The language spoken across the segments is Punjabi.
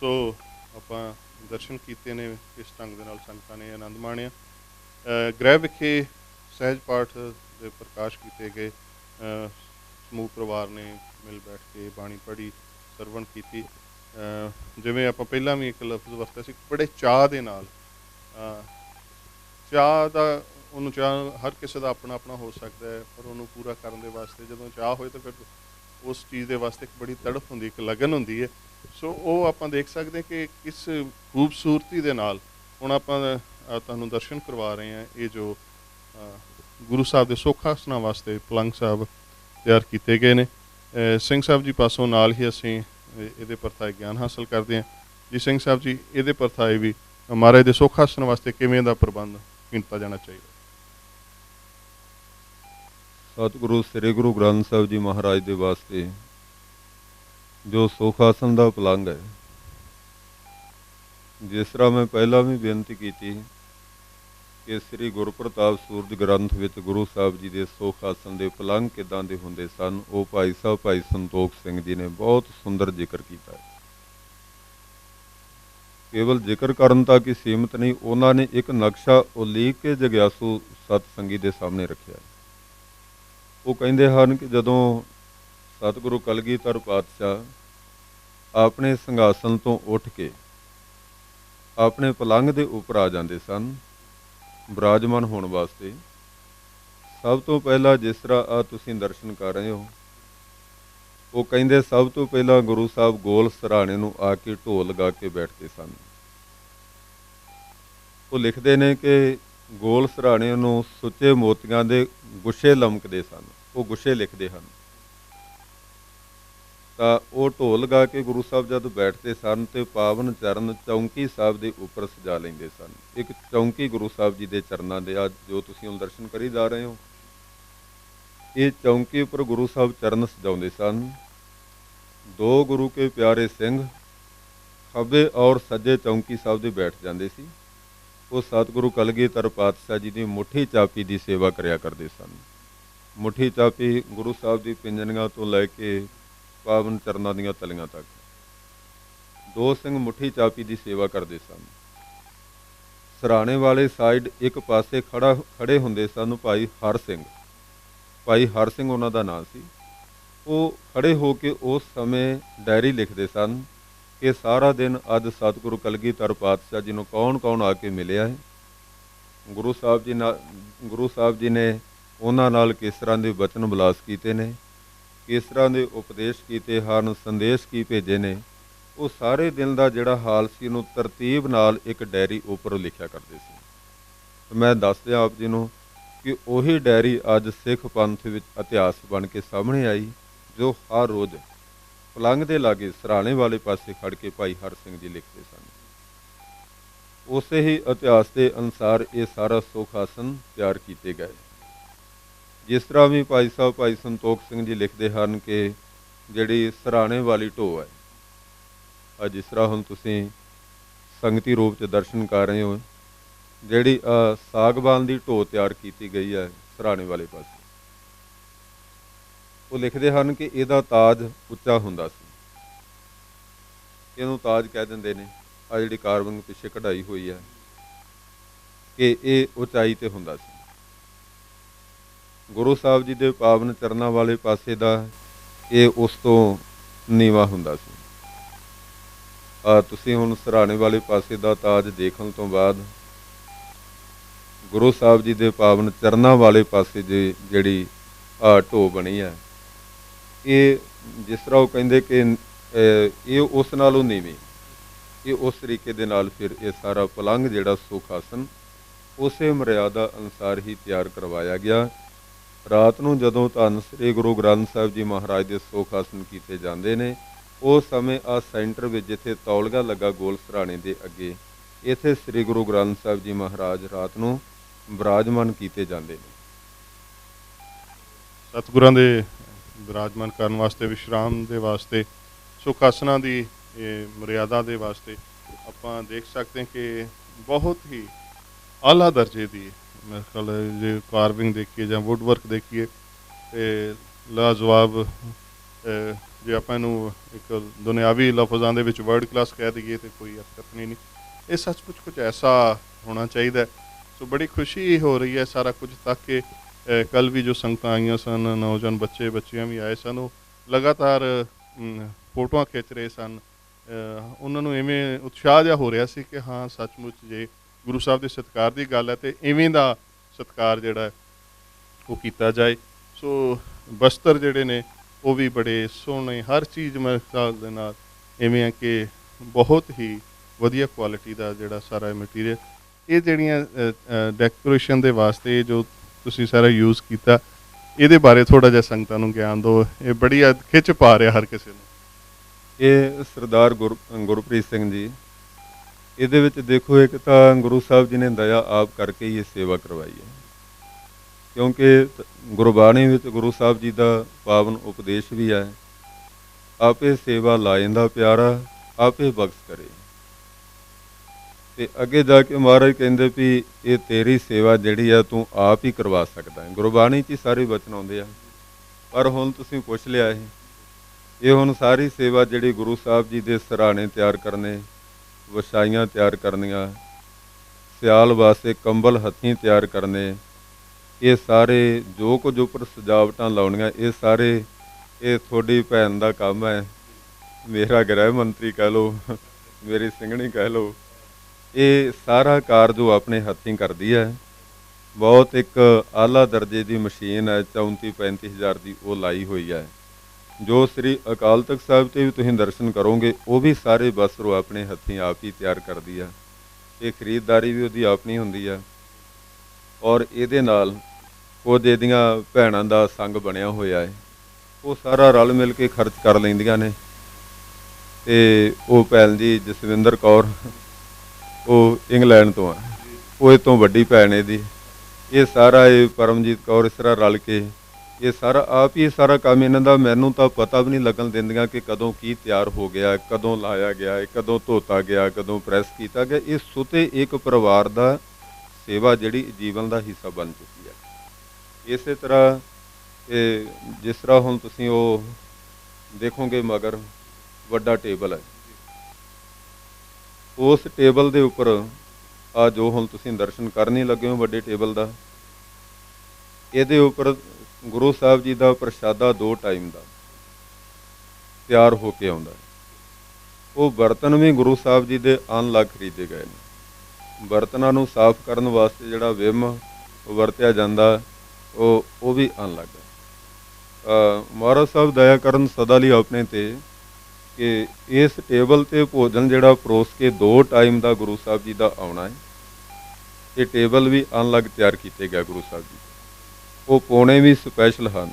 ਸੋ, ਆਪਾਂ ਦਰਸ਼ਨ ਕੀਤੇ ਨੇ, ਇਸ ਢੰਗ ਦੇ ਨਾਲ ਸੰਗਤਾਂ ਨੇ ਆਨੰਦ ਮਾਣਿਆ। ਗ੍ਰਹਿ ਵਿਖੇ ਸਹਿਜ ਪਾਠ ਦੇ ਪ੍ਰਕਾਸ਼ ਕੀਤੇ ਗਏ। ਸਮੂਹ ਪਰਿਵਾਰ ਨੇ ਮਿਲ ਬੈਠ ਕੇ ਬਾਣੀ ਪੜ੍ਹੀ। ਸਰਵਣ ਕੀਤੀ। ਜਿਵੇਂ ਆਪਾਂ ਪਹਿਲਾਂ ਵੀ ਇੱਕ ਲਫ਼ਜ਼ ਵਰਤਿਆ ਸੀ, ਬੜੇ ਚਾਹ ਦੇ ਨਾਲ। ਚਾਹ ਦਾ, ਉਹਨੂੰ ਚਾਹ ਹਰ ਕਿਸੇ ਦਾ ਆਪਣਾ ਆਪਣਾ ਹੋ ਸਕਦਾ ਹੈ, ਪਰ ਉਹਨੂੰ ਪੂਰਾ ਕਰਨ ਦੇ ਵਾਸਤੇ ਜਦੋਂ ਚਾਹ ਹੋਏ ਤਾਂ ਫਿਰ ਉਸ ਚੀਜ਼ ਦੇ ਵਾਸਤੇ ਇੱਕ ਬੜੀ ਤੜਫ ਹੁੰਦੀ, ਇੱਕ ਲਗਨ ਹੁੰਦੀ ਹੈ। ਸੋ ਉਹ ਆਪਾਂ ਦੇਖ ਸਕਦੇ ਹਾਂ ਕਿ ਕਿਸ ਖੂਬਸੂਰਤੀ ਦੇ ਨਾਲ ਹੁਣ ਆਪਾਂ ਤੁਹਾਨੂੰ ਦਰਸ਼ਨ ਕਰਵਾ ਰਹੇ ਹਾਂ, ਇਹ ਜੋ ਗੁਰੂ ਸਾਹਿਬ ਦੇ ਸੋਖਾਸਨਾਂ ਵਾਸਤੇ ਪਲੰਗ ਸਾਹਿਬ ਤਿਆਰ ਕੀਤੇ ਗਏ ਨੇ। ਸਿੰਘ ਸਾਹਿਬ ਜੀ ਪਾਸੋਂ ਨਾਲ ਹੀ ਅਸੀਂ ਇਹਦੇ ਪਰਥਾਏ ਗਿਆਨ ਹਾਸਲ ਕਰਦੇ ਹਾਂ। ਜੀ ਸਿੰਘ ਸਾਹਿਬ ਜੀ, ਇਹਦੇ ਪਰਥਾਏ ਵੀ ਮਹਾਰਾਜ ਦੇ ਸੋਖਾਸਨ ਵਾਸਤੇ ਕਿਵੇਂ ਦਾ ਪ੍ਰਬੰਧ ਕੀਤਾ ਜਾਣਾ ਚਾਹੀਦਾ? ਸਤਿਗੁਰੂ, ਸ੍ਰੀ ਗੁਰੂ ਗ੍ਰੰਥ ਸਾਹਿਬ ਜੀ ਮਹਾਰਾਜ ਦੇ ਵਾਸਤੇ ਜੋ ਸੋਖਾਸਨ ਦਾ ਪਲੰਗ ਹੈ, ਜਿਸ ਤਰ੍ਹਾਂ ਮੈਂ ਪਹਿਲਾਂ ਵੀ ਬੇਨਤੀ ਕੀਤੀ ਕਿ ਸ੍ਰੀ ਗੁਰਪ੍ਰਤਾਪ ਸੂਰਜ ਗ੍ਰੰਥ ਵਿੱਚ ਗੁਰੂ ਸਾਹਿਬ ਜੀ ਦੇ ਸੋਖਾਸਨ ਦੇ ਪਲੰਗ ਕਿਦਾਂ ਦੇ ਹੁੰਦੇ ਸਨ, ਉਹ ਭਾਈ ਸਾਹਿਬ, ਭਾਈ ਸੰਤੋਖ ਸਿੰਘ ਜੀ ਨੇ ਬਹੁਤ ਸੁੰਦਰ ਜ਼ਿਕਰ ਕੀਤਾ ਹੈ। ਕੇਵਲ ਜ਼ਿਕਰ ਕਰਨ ਤੱਕ ਹੀ ਸੀਮਤ ਨਹੀਂ, ਉਹਨਾਂ ਨੇ ਇੱਕ ਨਕਸ਼ਾ ਉਲੀਕ ਕੇ ਜਗਿਆਸੂ ਸਤਸੰਗੀ ਦੇ ਸਾਹਮਣੇ ਰੱਖਿਆ ਉਹ ਕਹਿੰਦੇ ਹਨ ਕਿ ਜਦੋਂ ਸਤਿਗੁਰੂ ਕਲਗੀਧਰ ਪਾਤਸ਼ਾਹ ਆਪਣੇ ਸੰਘਾਸਨ ਤੋਂ ਉੱਠ ਕੇ ਆਪਣੇ ਪਲੰਗ ਦੇ ਉੱਪਰ ਆ ਜਾਂਦੇ ਸਨ ਬਰਾਜਮਾਨ ਹੋਣ ਵਾਸਤੇ। ਸਭ ਤੋਂ ਪਹਿਲਾਂ ਜਿਸ ਤਰ੍ਹਾਂ ਆ ਤੁਸੀਂ ਦਰਸ਼ਨ ਕਰ ਰਹੇ ਹੋ, ਉਹ ਕਹਿੰਦੇ ਸਭ ਤੋਂ ਪਹਿਲਾਂ ਗੁਰੂ ਸਾਹਿਬ ਗੋਲ ਸਰਾਣੇ ਨੂੰ ਆ ਕੇ ਢੋਲ ਲਗਾ ਕੇ ਬੈਠਦੇ ਸਨ। ਉਹ ਲਿਖਦੇ ਨੇ ਕਿ ਗੋਲ ਸਰਾਣੇ ਨੂੰ ਸੁੱਚੇ ਮੋਤੀਆਂ ਦੇ ਗੁੱਛੇ ਲਮਕਦੇ ਸਨ। ਉਹ ਗੁੱਛੇ ਲਿਖਦੇ ਹਨ। ਤਾਂ ਉਹ ਢੋਲ ਲਗਾ ਕੇ ਗੁਰੂ ਸਾਹਿਬ ਜਦ ਬੈਠਦੇ ਸਨ ਤੇ ਪਾਵਨ ਚਰਨ ਚੌਂਕੀ ਸਾਹਿਬ ਦੇ ਉੱਪਰ ਸਜਾ ਲੈਂਦੇ ਸਨ। ਇੱਕ ਚੌਂਕੀ ਗੁਰੂ ਸਾਹਿਬ ਜੀ ਦੇ ਚਰਨਾਂ ਦੇ ਆ ਜੋ ਤੁਸੀਂ ਹੁਣ ਦਰਸ਼ਨ ਕਰੀ ਜਾ ਰਹੇ ਹੋ। ਇਹ ਚੌਂਕੀ ਉੱਪਰ ਗੁਰੂ ਸਾਹਿਬ ਚਰਨ ਸਜਾਉਂਦੇ ਸਨ। ਦੋ ਗੁਰੂ ਕੇ ਪਿਆਰੇ ਸਿੰਘ ਖੱਬੇ ਔਰ ਸੱਜੇ ਚੌਂਕੀ ਸਾਹਿਬ ਦੇ ਬੈਠ ਜਾਂਦੇ ਸੀ। ਉਹ ਸਤਿਗੁਰੂ ਕਲਗੀਧਰ ਪਾਤਸ਼ਾਹ ਜੀ ਦੀ ਮੁੱਠੀ ਚਾਪੀ ਦੀ ਸੇਵਾ ਕਰਿਆ ਕਰਦੇ ਸਨ। ਮੁੱਠੀ ਚਾਪੀ ਗੁਰੂ ਸਾਹਿਬ ਦੀ ਪਿੰਜਣੀਆਂ ਤੋਂ ਲੈ ਕੇ ਪਾਵਨ ਚਰਨਾਂ ਦੀਆਂ ਤਲੀਆਂ ਤੱਕ। ਦੋ ਸਿੰਘ ਮੁੱਠੀ ਚਾਪੀ ਦੀ ਸੇਵਾ ਕਰਦੇ ਸਨ। ਸਰਾਣੇ ਵਾਲੇ ਸਾਈਡ ਇੱਕ ਪਾਸੇ ਖੜਾ ਖੜੇ ਹੁੰਦੇ ਸਨ ਭਾਈ ਹਰ ਸਿੰਘ। ਭਾਈ ਹਰ ਸਿੰਘ ਉਹਨਾਂ ਦਾ ਨਾਂ ਸੀ। ਉਹ ਖੜੇ ਹੋ ਕੇ ਉਸ ਸਮੇਂ ਡਾਇਰੀ ਲਿਖਦੇ ਸਨ ਕਿ ਸਾਰਾ ਦਿਨ ਅੱਜ ਸਤਿਗੁਰੂ ਕਲਗੀਧਰ ਪਾਤਸ਼ਾਹ ਜੀ ਨੂੰ ਕੌਣ-ਕੌਣ ਆ ਕੇ ਮਿਲਿਆ ਹੈ? ਗੁਰੂ ਸਾਹਿਬ ਜੀ ਨਾਲ, ਗੁਰੂ ਸਾਹਿਬ ਜੀ ਨੇ ਉਹਨਾਂ ਨਾਲ ਕਿਸ ਤਰ੍ਹਾਂ ਦੇ ਬਚਨ ਬਲਾਸ ਕੀਤੇ ਨੇ? ਕਿਸ ਤਰ੍ਹਾਂ ਦੇ ਉਪਦੇਸ਼ ਕੀਤੇ ਹਨ, ਸੰਦੇਸ਼ ਕੀ ਭੇਜੇ ਨੇ, ਉਹ ਸਾਰੇ ਦਿਨ ਦਾ ਜਿਹੜਾ ਹਾਲ ਸੀ, ਉਹਨੂੰ ਤਰਤੀਬ ਨਾਲ ਇੱਕ ਡਾਇਰੀ ਉੱਪਰ ਲਿਖਿਆ ਕਰਦੇ ਸੀ। ਮੈਂ ਦੱਸਦਿਆਂ ਆਪ ਜੀ ਨੂੰ ਕਿ ਉਹੀ ਡਾਇਰੀ ਅੱਜ ਸਿੱਖ ਪੰਥ ਵਿੱਚ ਇਤਿਹਾਸ ਬਣ ਕੇ ਸਾਹਮਣੇ ਆਈ, ਜੋ ਹਰ ਰੋਜ਼ ਪਲੰਗ ਦੇ ਲਾਗੇ ਸਰਾਣੇ ਵਾਲੇ ਪਾਸੇ ਖੜ ਕੇ ਭਾਈ ਹਰ ਸਿੰਘ ਜੀ ਲਿਖਦੇ ਸਨ। ਉਸੇ ਹੀ ਇਤਿਹਾਸ ਦੇ ਅਨੁਸਾਰ ਇਹ ਸਾਰਾ ਸੋਖਾਸਨ ਤਿਆਰ ਕੀਤੇ ਗਏ। ਜਿਸ ਤਰ੍ਹਾਂ ਵੀ ਭਾਈ ਸਾਹਿਬ ਭਾਈ ਸੰਤੋਖ ਸਿੰਘ ਜੀ ਲਿਖਦੇ ਹਨ ਕਿ ਜਿਹੜੀ ਸਰਾਣੇ ਵਾਲੀ ਢੋ ਹੈ ਆ ਜਿਸ ਤਰ੍ਹਾਂ ਹੁਣ ਤੁਸੀਂ ਸੰਗਤੀ ਰੂਪ ਚ ਦਰਸ਼ਨ ਕਰ ਰਹੇ ਹੋ ਜਿਹੜੀ ਅ, ਦੀ ਢੋ ਤਿਆਰ ਕੀਤੀ ਗਈ ਹੈ ਸਰਾਣੇ ਵਾਲੇ ਪਾਸੇ। ਉਹ ਲਿਖਦੇ ਹਨ ਕਿ ਇਹਦਾ ਤਾਜ ਉੱਚਾ ਹੁੰਦਾ ਸੀ। ਇਹਨੂੰ ਤਾਜ ਕਹਿ ਦਿੰਦੇ ਨੇ ਆ ਜਿਹੜੀ ਕਾਰਵਿੰਗ ਪਿੱਛੇ ਕਢਾਈ ਹੋਈ ਹੈ ਕਿ ਇਹ ਉਚਾਈ ਤੇ ਹੁੰਦਾ ਸੀ। ਗੁਰੂ ਸਾਹਿਬ ਜੀ ਦੇ ਪਾਵਨ ਚਰਨਾਂ ਵਾਲੇ ਪਾਸੇ ਦਾ ਇਹ ਉਸ ਤੋਂ ਨੀਵਾ ਹੁੰਦਾ ਸੀ। ਆ ਤੁਸੀਂ ਹੁਣ ਸਰਾਣੇ ਵਾਲੇ ਪਾਸੇ ਦਾ ਤਾਜ ਦੇਖਣ ਤੋਂ ਬਾਅਦ ਗੁਰੂ ਸਾਹਿਬ ਜੀ ਦੇ ਪਾਵਨ ਚਰਨਾਂ ਵਾਲੇ ਪਾਸੇ ਦੀ ਜਿਹੜੀ ਆ ਢੋ ਬਣੀ ਹੈ, ਇਹ ਜਿਸ ਤਰ੍ਹਾਂ ਉਹ ਕਹਿੰਦੇ ਕਿ ਇਹ ਉਸ ਨਾਲੋਂ ਨੀਵੀਂ, ਇਹ ਉਸ ਤਰੀਕੇ ਦੇ ਨਾਲ ਫਿਰ ਇਹ ਸਾਰਾ ਪਲੰਗ ਜਿਹੜਾ ਸੁਖਾਸਨ, ਉਸੇ ਮਰਿਆਦਾ ਅਨੁਸਾਰ ਹੀ ਤਿਆਰ ਕਰਵਾਇਆ ਗਿਆ। ਰਾਤ ਨੂੰ ਜਦੋਂ ਧੰਨ ਸ੍ਰੀ ਗੁਰੂ ਗ੍ਰੰਥ ਸਾਹਿਬ ਜੀ ਮਹਾਰਾਜ ਦੇ ਸੁਖਾਸਨ ਕੀਤੇ ਜਾਂਦੇ ਨੇ ਉਸ ਸਮੇਂ ਆ ਸੈਂਟਰ ਵਿੱਚ ਜਿੱਥੇ ਤੌਲਗਾ ਲੱਗਾ ਗੋਲ ਸਰਾਣੇ ਦੇ ਅੱਗੇ, ਇੱਥੇ ਸ੍ਰੀ ਗੁਰੂ ਗ੍ਰੰਥ ਸਾਹਿਬ ਜੀ ਮਹਾਰਾਜ ਰਾਤ ਨੂੰ ਵਿਰਾਜਮਾਨ ਕੀਤੇ ਜਾਂਦੇ ਨੇ। ਸਤਿਗੁਰਾਂ ਦੇ ਵਿਰਾਜਮਾਨ ਕਰਨ ਵਾਸਤੇ, ਵਿਸ਼ਰਾਮ ਦੇ ਵਾਸਤੇ, ਸੁਖ ਆਸਨਾਂ ਦੀ ਮਰਿਆਦਾ ਦੇ ਵਾਸਤੇ ਆਪਾਂ ਦੇਖ ਸਕਦੇ ਹਾਂ ਕਿ ਬਹੁਤ ਹੀ ਆਲਾ ਦਰਜੇ ਦੀ ਮੇਰੇ ਖਿਆਲ ਜੇ ਕਾਰਵਿੰਗ ਦੇਖੀਏ ਜਾਂ ਵੁੱਡ ਵਰਕ ਦੇਖੀਏ, ਤੇ ਲਾਜਵਾਬ ਜੇ ਆਪਾਂ ਇਹਨੂੰ ਇੱਕ ਦੁਨਿਆਵੀ ਲਫ਼ਜ਼ਾਂ ਦੇ ਵਿੱਚ ਵਰਲਡ ਕਲਾਸ ਕਹਿ ਦਈਏ ਤੇ ਕੋਈ ਅਰਥ ਨਹੀਂ ਇਹ ਸੱਚਮੁੱਚ ਕੁਝ ਐਸਾ ਹੋਣਾ ਚਾਹੀਦਾ ਸੋ ਬੜੀ ਖੁਸ਼ੀ ਹੋ ਰਹੀ ਹੈ ਸਾਰਾ ਕੁਝ ਤੱਕ ਕਿ ਕੱਲ ਵੀ ਜੋ ਸੰਗਤਾਂ ਆਈਆਂ ਸਨ, ਨੌਜਵਾਨ ਬੱਚੇ, ਬੱਚੀਆਂ ਵੀ ਆਏ ਸਨ, ਉਹ ਲਗਾਤਾਰ ਫੋਟੋਆਂ ਖਿੱਚ ਰਹੇ ਸਨ। ਉਹਨਾਂ ਨੂੰ ਐਵੇਂ ਉਤਸ਼ਾਹ ਜਿਹਾ ਹੋ ਰਿਹਾ ਸੀ ਕਿ ਹਾਂ, ਸੱਚਮੁੱਚ ਜੇ ਗੁਰੂ ਸਾਹਿਬ ਦੇ ਸਤਿਕਾਰ ਦੀ ਗੱਲ ਹੈ ਤੇ ਇਵੇਂ ਦਾ ਸਤਿਕਾਰ ਜਿਹੜਾ ਉਹ ਕੀਤਾ ਜਾਏ। ਸੋ ਬਸਤਰ ਜਿਹੜੇ ਨੇ, ਉਹ ਵੀ ਬੜੇ ਸੋਹਣੇ, ਹਰ ਚੀਜ਼ ਮੇਰੇ ਖਿਆਲ ਦੇ ਨਾਲ ਇਵੇਂ ਹੈ ਕਿ ਬਹੁਤ ਹੀ ਵਧੀਆ ਕੁਆਲਿਟੀ ਦਾ ਜਿਹੜਾ ਸਾਰਾ ਮਟੀਰੀਅਲ ਇਹ ਜਿਹੜੀਆਂ ਡੈਕੋਰੇਸ਼ਨ ਦੇ ਵਾਸਤੇ ਜੋ ਤੁਸੀਂ ਸਾਰਾ ਯੂਜ਼ ਕੀਤਾ, ਇਹਦੇ ਬਾਰੇ ਥੋੜਾ ਜਿਹਾ ਸੰਗਤਾਂ ਨੂੰ ਗਿਆਨ ਦਿਓ। ਇਹ ਬੜੀ ਅ- ਖਿੱਚ ਪਾ ਰਿਹਾ ਹਰ ਕਿਸੇ ਨੂੰ। ਇਹ ਸਰਦਾਰ ਗੁਰ, ਗੁਰਪ੍ਰੀਤ ਸਿੰਘ ਜੀ ਇਹਦੇ ਵਿੱਚ ਦੇਖੋ ਇੱਕ ਤਾਂ ਗੁਰੂ ਸਾਹਿਬ ਜੀ ਨੇ ਦਇਆ ਆਪ ਕਰਕੇ ਹੀ ਇਹ ਸੇਵਾ ਕਰਵਾਈ ਹੈ। ਕਿਉਂਕਿ ਗੁਰਬਾਣੀ ਵਿੱਚ ਗੁਰੂ ਸਾਹਿਬ ਜੀ ਦਾ ਪਾਵਨ ਉਪਦੇਸ਼ ਵੀ ਹੈ। ਆਪੇ ਸੇਵਾ ਲਾਇੰਦਾ ਪਿਆਰਾ, ਆਪੇ ਬਖਸ਼ ਕਰੇ। ਤੇ ਅੱਗੇ ਜਾ ਕੇ ਮਹਾਰਾਜ ਕਹਿੰਦੇ ਵੀ ਇਹ ਤੇਰੀ ਸੇਵਾ ਜਿਹੜੀ ਆ ਤੂੰ ਆਪ ਹੀ ਕਰਵਾ ਸਕਦਾ ਹੈ। ਗੁਰਬਾਣੀ 'ਚ ਹੀ ਸਾਰੇ ਬਚਨ ਆਉਂਦੇ ਆ। ਪਰ ਹੁਣ ਤੁਸੀਂ ਪੁੱਛ ਲਿਆ ਇਹ। ਇਹ ਹੁਣ ਸਾਰੀ ਸੇਵਾ ਜਿਹੜੀ ਗੁਰੂ ਸਾਹਿਬ ਜੀ ਦੇ ਸਰਾਣੇ ਤਿਆਰ ਕਰਨੇ ਵਛਾਈਆਂ ਤਿਆਰ ਕਰਨੀਆਂ। ਸਿਆਲ ਵਾਸਤੇ ਕੰਬਲ, ਹੱਥੀਂ ਤਿਆਰ ਕਰਨੇ। ਇਹ ਸਾਰੇ ਜੋ ਕੁਝ ਉੱਪਰ ਸਜਾਵਟਾਂ ਲਾਉਣੀਆਂ, ਇਹ ਸਾਰੇ, ਇਹ ਤੁਹਾਡੀ ਭੈਣ ਦਾ ਕੰਮ ਹੈ। ਮੇਰਾ ਗ੍ਰਹਿ ਮੰਤਰੀ ਕਹਿ ਲਓ, ਮੇਰੀ ਸਿੰਘਣੀ ਕਹਿ ਲਓ। ਇਹ ਸਾਰਾ ਕਾਰਜ ਉਹ ਆਪਣੇ ਹੱਥੀਂ ਕਰਦੀ ਹੈ। ਬਹੁਤ ਇੱਕ ਆਲਾ ਦਰਜੇ ਦੀ ਮਸ਼ੀਨ ਹੈ 34 35000 ਦੀ ਉਹ ਲਾਈ ਹੋਈ ਹੈ। ਜੋ ਸ੍ਰੀ ਅਕਾਲ ਤਖਤ ਸਾਹਿਬ ਤੇ ਵੀ ਤੁਸੀਂ ਦਰਸ਼ਨ ਕਰੋਗੇ, ਉਹ ਵੀ ਸਾਰੇ ਵਸਤਰ ਆਪਣੇ ਹੱਥੀਂ ਆਪ ਹੀ ਤਿਆਰ ਕਰਦੀ ਆ। ਇਹ ਖਰੀਦਦਾਰੀ ਵੀ ਉਹਦੀ ਆਪਣੀ ਹੁੰਦੀ ਆ। ਔਰ ਇਹਦੇ ਨਾਲ ਕੁਝ ਇਹਦੀਆਂ ਭੈਣਾਂ ਦਾ ਸੰਗ ਬਣਿਆ ਹੋਇਆ ਹੈ ਉਹ ਸਾਰਾ ਰਲ ਮਿਲ ਕੇ ਖਰਚ ਕਰ ਲੈਂਦੀਆਂ ਨੇ। ਤੇ ਉਹ ਭੈਣ ਜੀ ਜਸਵਿੰਦਰ ਕੌਰ, ਉਹ ਇੰਗਲੈਂਡ ਤੋਂ ਆ। ਉਹ ਇਹ ਤੋਂ ਵੱਡੀ ਭੈਣ ਇਹਦੀ। ਇਹ ਸਾਰਾ ਇਹ ਪਰਮਜੀਤ ਕੌਰ ਇਸ ਤਰ੍ਹਾਂ ਰਲ ਕੇ ਇਹ ਸਾਰਾ ਆਪ ਹੀ ਇਹ ਸਾਰਾ ਕੰਮ ਇਹਨਾਂ ਦਾ, ਮੈਨੂੰ ਤਾਂ ਪਤਾ ਵੀ ਨਹੀਂ ਲੱਗਣ ਦਿੰਦੀਆਂ ਕਿ ਕਦੋਂ ਕੀ ਤਿਆਰ ਹੋ ਗਿਆ, ਕਦੋਂ ਲਾਇਆ ਗਿਆ ਕਦੋਂ ਧੋਤਾ ਗਿਆ, ਕਦੋਂ ਪ੍ਰੈਸ ਕੀਤਾ ਗਿਆ। ਇਹ ਸੁਤੇ ਇੱਕ ਪਰਿਵਾਰ ਦਾ ਸੇਵਾ ਜਿਹੜੀ ਜੀਵਨ ਦਾ ਹਿੱਸਾ ਬਣ ਚੁੱਕੀ ਹੈ। ਇਸੇ ਤਰ੍ਹਾਂ ਇਹ ਜਿਸ ਤਰ੍ਹਾਂ ਹੁਣ ਤੁਸੀਂ ਉਹ ਦੇਖੋਗੇ, ਮਗਰ ਵੱਡਾ ਟੇਬਲ ਹੈ। ਉਸ ਟੇਬਲ ਦੇ ਉੱਪਰ ਆ ਜੋ ਹੁਣ ਤੁਸੀਂ ਦਰਸ਼ਨ ਕਰਨ ਹੀ ਲੱਗੇ ਹੋ ਵੱਡੇ ਟੇਬਲ ਦਾ, ਇਹਦੇ ਉੱਪਰ ਗੁਰੂ ਸਾਹਿਬ ਜੀ ਦਾ ਪ੍ਰਸ਼ਾਦਾ ਦੋ ਟਾਈਮ ਦਾ ਤਿਆਰ ਹੋ ਕੇ ਆਉਂਦਾ ਹੈ। ਉਹ ਬਰਤਨ ਵੀ ਗੁਰੂ ਸਾਹਿਬ ਜੀ ਦੇ ਅਨਲੱਗ ਖਰੀਦੇ ਗਏ ਨੇ। ਬਰਤਨਾਂ ਨੂੰ ਸਾਫ਼ ਕਰਨ ਵਾਸਤੇ ਜਿਹੜਾ ਵਿਮ ਵਰਤਿਆ ਜਾਂਦਾ, ਉਹ ਉਹ ਵੀ ਅਨਲੱਗ ਹੈ ਮਹਾਰਾਜ ਸਾਹਿਬ ਦਇਆ ਕਰਨ ਸਦਾ ਲਈ ਆਪਣੇ ਤੇ ਕਿ ਇਸ ਟੇਬਲ ਤੇ ਭੋਜਨ ਜਿਹੜਾ ਪਰੋਸ ਕੇ ਦੋ ਟਾਈਮ ਦਾ ਗੁਰੂ ਸਾਹਿਬ ਜੀ ਦਾ ਆਉਣਾ ਹੈ, ਇਹ ਟੇਬਲ ਵੀ ਅਨਲੱਗ ਤਿਆਰ ਕੀਤੇ ਗਿਆ ਗੁਰੂ ਸਾਹਿਬ ਜੀ। ਉਹ ਪੋਣੇ ਵੀ ਸਪੈਸ਼ਲ ਹਨ,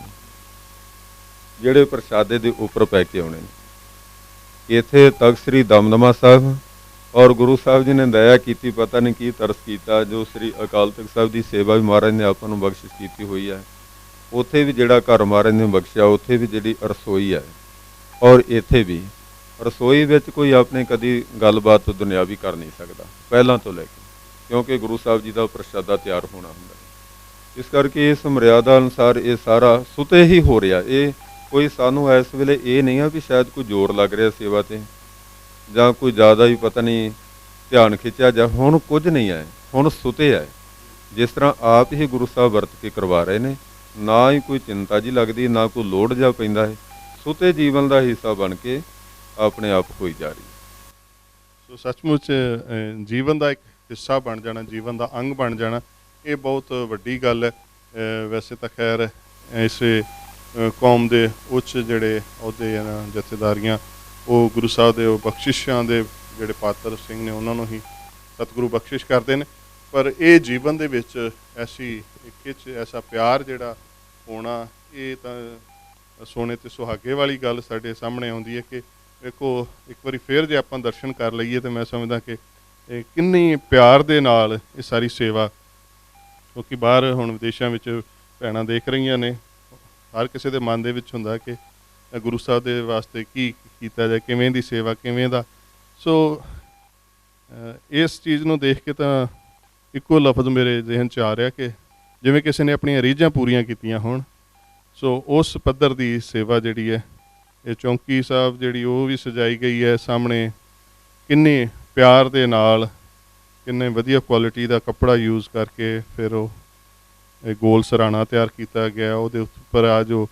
ਜਿਹੜੇ ਪ੍ਰਸ਼ਾਦੇ ਦੇ ਉੱਪਰ ਪੈ ਕੇ ਆਉਣੇ ਨੇ। ਇੱਥੇ ਤਖਤ ਸ੍ਰੀ ਦਮਦਮਾ ਸਾਹਿਬ ਔਰ ਗੁਰੂ ਸਾਹਿਬ ਜੀ ਨੇ ਦਇਆ ਕੀਤੀ, ਪਤਾ ਨਹੀਂ ਕੀ ਤਰਸ ਕੀਤਾ, ਜੋ ਸ੍ਰੀ ਅਕਾਲ ਤਖਤ ਸਾਹਿਬ ਦੀ ਸੇਵਾ ਵੀ ਮਹਾਰਾਜ ਨੇ ਆਪਾਂ ਨੂੰ ਬਖਸ਼ਿਸ਼ ਕੀਤੀ ਹੋਈ ਹੈ। ਉੱਥੇ ਵੀ ਜਿਹੜਾ ਘਰ ਮਹਾਰਾਜ ਨੇ ਬਖਸ਼ਿਆ, ਉੱਥੇ ਵੀ ਜਿਹੜੀ ਰਸੋਈ ਹੈ। ਔਰ ਇੱਥੇ ਵੀ ਰਸੋਈ ਵਿੱਚ ਕੋਈ ਆਪਣੇ ਕਦੀ ਗੱਲਬਾਤ ਦੁਨਿਆਵੀ ਕਰ ਨਹੀਂ ਸਕਦਾ, ਪਹਿਲਾਂ ਤੋਂ ਲੈ ਕੇ, ਕਿਉਂਕਿ ਗੁਰੂ ਸਾਹਿਬ ਜੀ ਦਾ ਪ੍ਰਸ਼ਾਦਾ ਤਿਆਰ ਹੋਣਾ ਹੁੰਦਾ। ਇਸ ਕਰਕੇ ਇਸ ਮਰਿਆਦਾ ਅਨੁਸਾਰ ਇਹ ਸਾਰਾ ਸੁਤੇ ਹੀ ਹੋ ਰਿਹਾ। ਇਹ ਕੋਈ ਸਾਨੂੰ ਇਸ ਵੇਲੇ ਇਹ ਨਹੀਂ ਆ ਵੀ ਸ਼ਾਇਦ ਕੋਈ ਜ਼ੋਰ ਲੱਗ ਰਿਹਾ ਸੇਵਾ ਤੇ, ਜਾਂ ਕੋਈ ਜ਼ਿਆਦਾ ਹੀ ਪਤਾ ਨਹੀਂ ਧਿਆਨ ਖਿੱਚਿਆ ਜਾਂ ਹੁਣ ਕੁਝ ਨਹੀਂ ਹੈ ਹੁਣ ਸੁਤੇ ਹੈ ਜਿਸ ਤਰ੍ਹਾਂ ਆਪ ਹੀ ਗੁਰੂ ਸਾਹਿਬ ਵਰਤ ਕੇ ਕਰਵਾ ਰਹੇ ਨੇ, ਨਾ ਹੀ ਕੋਈ ਚਿੰਤਾ ਜੀ ਲੱਗਦੀ, ਨਾ ਕੋਈ ਲੋੜ ਜਾ ਪੈਂਦਾ ਹੈ। ਸੁਤੇ ਜੀਵਨ ਦਾ ਹਿੱਸਾ ਬਣ ਕੇ ਆਪਣੇ ਆਪ ਹੋਈ ਜਾ ਰਹੀ ਸੋ ਸੱਚਮੁੱਚ ਜੀਵਨ ਦਾ ਇੱਕ ਹਿੱਸਾ ਬਣ ਜਾਣਾ, ਜੀਵਨ ਦਾ ਅੰਗ ਬਣ ਜਾਣਾ ਇਹ ਬਹੁਤ ਵੱਡੀ ਗੱਲ ਹੈ। ਵੈਸੇ ਤਾਂ ਖੈਰ, ਇਸੇ ਕੌਮ ਦੇ ਉੱਚ ਜਿਹੜੇ ਅਹੁਦੇ ਆ ਜਥੇਦਾਰੀਆਂ, ਉਹ ਗੁਰੂ ਸਾਹਿਬ ਦੇ ਉਹ ਬਖਸ਼ਿਸ਼ਾਂ ਦੇ ਜਿਹੜੇ ਪਾਤਰ ਸਿੰਘ ਨੇ, ਉਹਨਾਂ ਨੂੰ ਹੀ ਸਤਿਗੁਰੂ ਬਖਸ਼ਿਸ਼ ਕਰਦੇ ਨੇ। ਪਰ ਇਹ ਜੀਵਨ ਦੇ ਵਿੱਚ ਐਸੀ ਇੱਕ ਖਿੱਚ ਐਸਾ ਪਿਆਰ ਜਿਹੜਾ ਹੋਣਾ, ਇਹ ਤਾਂ ਸੋਨੇ ਤੇ ਸੁਹਾਗੇ ਵਾਲੀ ਗੱਲ ਸਾਡੇ ਸਾਹਮਣੇ ਆਉਂਦੀ ਹੈ ਕਿ ਵੇਖੋ, ਇੱਕ ਵਾਰੀ ਫੇਰ ਜੇ ਆਪਾਂ ਦਰਸ਼ਨ ਕਰ ਲਈਏ, ਤੇ ਮੈਂ ਸਮਝਦਾ ਕਿ ਇਹ ਕਿੰਨੀ ਪਿਆਰ ਦੇ ਨਾਲ ਇਹ ਸਾਰੀ ਸੇਵਾ ਕਿਉਂਕਿ ਬਾਹਰ ਹੁਣ ਵਿਦੇਸ਼ਾਂ ਵਿੱਚ ਭੈਣਾਂ ਦੇਖ ਰਹੀਆਂ ਨੇ। ਹਰ ਕਿਸੇ ਦੇ ਮਨ ਦੇ ਵਿੱਚ ਹੁੰਦਾ ਕਿ ਗੁਰੂ ਸਾਹਿਬ ਦੇ ਵਾਸਤੇ ਕੀ ਕੀਤਾ ਜਾਏ, ਕਿਵੇਂ ਦੀ ਸੇਵਾ, ਕਿਵੇਂ ਦਾ। ਸੋ ਇਸ ਚੀਜ਼ ਨੂੰ ਦੇਖ ਕੇ ਤਾਂ ਇੱਕੋ ਲਫ਼ਜ਼ ਮੇਰੇ ਜ਼ਿਹਨ 'ਚ ਆ ਰਿਹਾ ਕਿ ਜਿਵੇਂ ਕਿਸੇ ਨੇ ਆਪਣੀਆਂ ਰੀਝਾਂ ਪੂਰੀਆਂ ਕੀਤੀਆਂ ਹੋਣ, ਸੋ ਉਸ ਪੱਧਰ ਦੀ ਸੇਵਾ ਜਿਹੜੀ ਹੈ, ਇਹ ਚੌਂਕੀ ਸਾਹਿਬ ਜਿਹੜੀ ਉਹ ਵੀ ਸਜਾਈ ਗਈ ਹੈ ਸਾਹਮਣੇ, ਕਿੰਨੇ ਪਿਆਰ ਦੇ ਨਾਲ ਕਿੰਨੇ ਵਧੀਆ ਕੁਆਲਿਟੀ ਦਾ ਕੱਪੜਾ ਯੂਜ਼ ਕਰਕੇ ਫਿਰ ਉਹ, ਇਹ ਗੋਲ ਸਰਾਣਾ ਤਿਆਰ ਕੀਤਾ ਗਿਆ, ਉਹਦੇ ਉੱਪਰ ਆ ਜੋ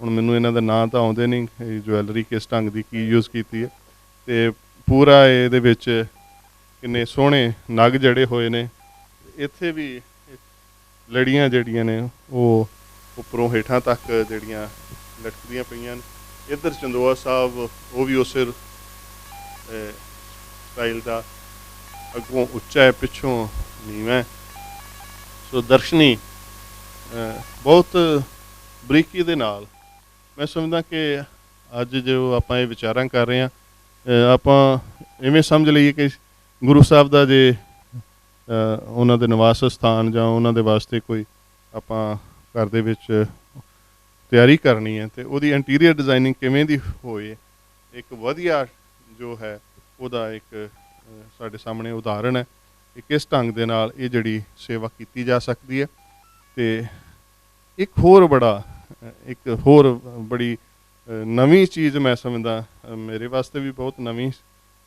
ਹੁਣ ਮੈਨੂੰ ਇਹਨਾਂ ਦਾ ਨਾਂ ਤਾਂ ਆਉਂਦੇ ਨਹੀਂ, ਇਹ ਜੁਐਲਰੀ ਕਿਸ ਢੰਗ ਦੀ ਕੀ ਯੂਜ਼ ਕੀਤੀ ਹੈ, ਤੇ ਪੂਰਾ ਇਹਦੇ ਵਿੱਚ ਕਿੰਨੇ ਸੋਹਣੇ ਨਗ ਜੜੇ ਹੋਏ ਨੇ, ਇੱਥੇ ਵੀ ਲੜੀਆਂ ਜਿਹੜੀਆਂ ਨੇ, ਉਹ ਉੱਪਰੋਂ ਹੇਠਾਂ ਤੱਕ ਜਿਹੜੀਆਂ ਲਟਕਦੀਆਂ ਪਈਆਂ ਨੇ, ਇੱਧਰ ਚੰਦੋਆ ਸਾਹਿਬ, ਉਹ ਵੀ ਉਸੇ ਸਟਾਈਲ ਦਾ ਅੱਗੋਂ ਉੱਚਾ ਹੈ, ਪਿੱਛੋਂ ਨੀਵਾਂ ਸੋ ਦਰਸ਼ਨੀ ਬਹੁਤ ਬਰੀਕੀ ਦੇ ਨਾਲ ਮੈਂ ਸਮਝਦਾ ਕਿ ਅੱਜ ਜੋ ਆਪਾਂ ਇਹ ਵਿਚਾਰਾਂ ਕਰ ਰਹੇ ਹਾਂ ਆਪਾਂ ਐਵੇਂ ਸਮਝ ਲਈਏ ਕਿ ਗੁਰੂ ਸਾਹਿਬ ਦਾ ਜੇ ਉਹਨਾਂ ਦੇ ਨਿਵਾਸ ਸਥਾਨ ਜਾਂ ਉਹਨਾਂ ਦੇ ਵਾਸਤੇ ਕੋਈ ਆਪਾਂ ਘਰ ਦੇ ਵਿੱਚ ਤਿਆਰੀ ਕਰਨੀ ਹੈ ਤੇ ਉਹਦੀ ਇੰਟੀਰੀਅਰ ਡਿਜ਼ਾਈਨਿੰਗ ਕਿਵੇਂ ਦੀ ਹੋਏ, ਇੱਕ ਵਧੀਆ ਜੋ ਹੈ, ਉਹਦਾ ਇੱਕ ਸਾਡੇ ਸਾਹਮਣੇ ਉਦਾਹਰਣ ਹੈ ਕਿ ਕਿਸ ਢੰਗ ਦੇ ਨਾਲ ਇਹ ਜਿਹੜੀ ਸੇਵਾ ਕੀਤੀ ਜਾ ਸਕਦੀ ਹੈ। ਤੇ ਇੱਕ ਹੋਰ ਬੜਾ, ਇੱਕ ਹੋਰ ਬੜੀ ਨਵੀਂ ਚੀਜ਼ ਮੈਂ ਸਮਝਦਾ ਮੇਰੇ ਵਾਸਤੇ ਵੀ ਬਹੁਤ ਨਵੀਂ,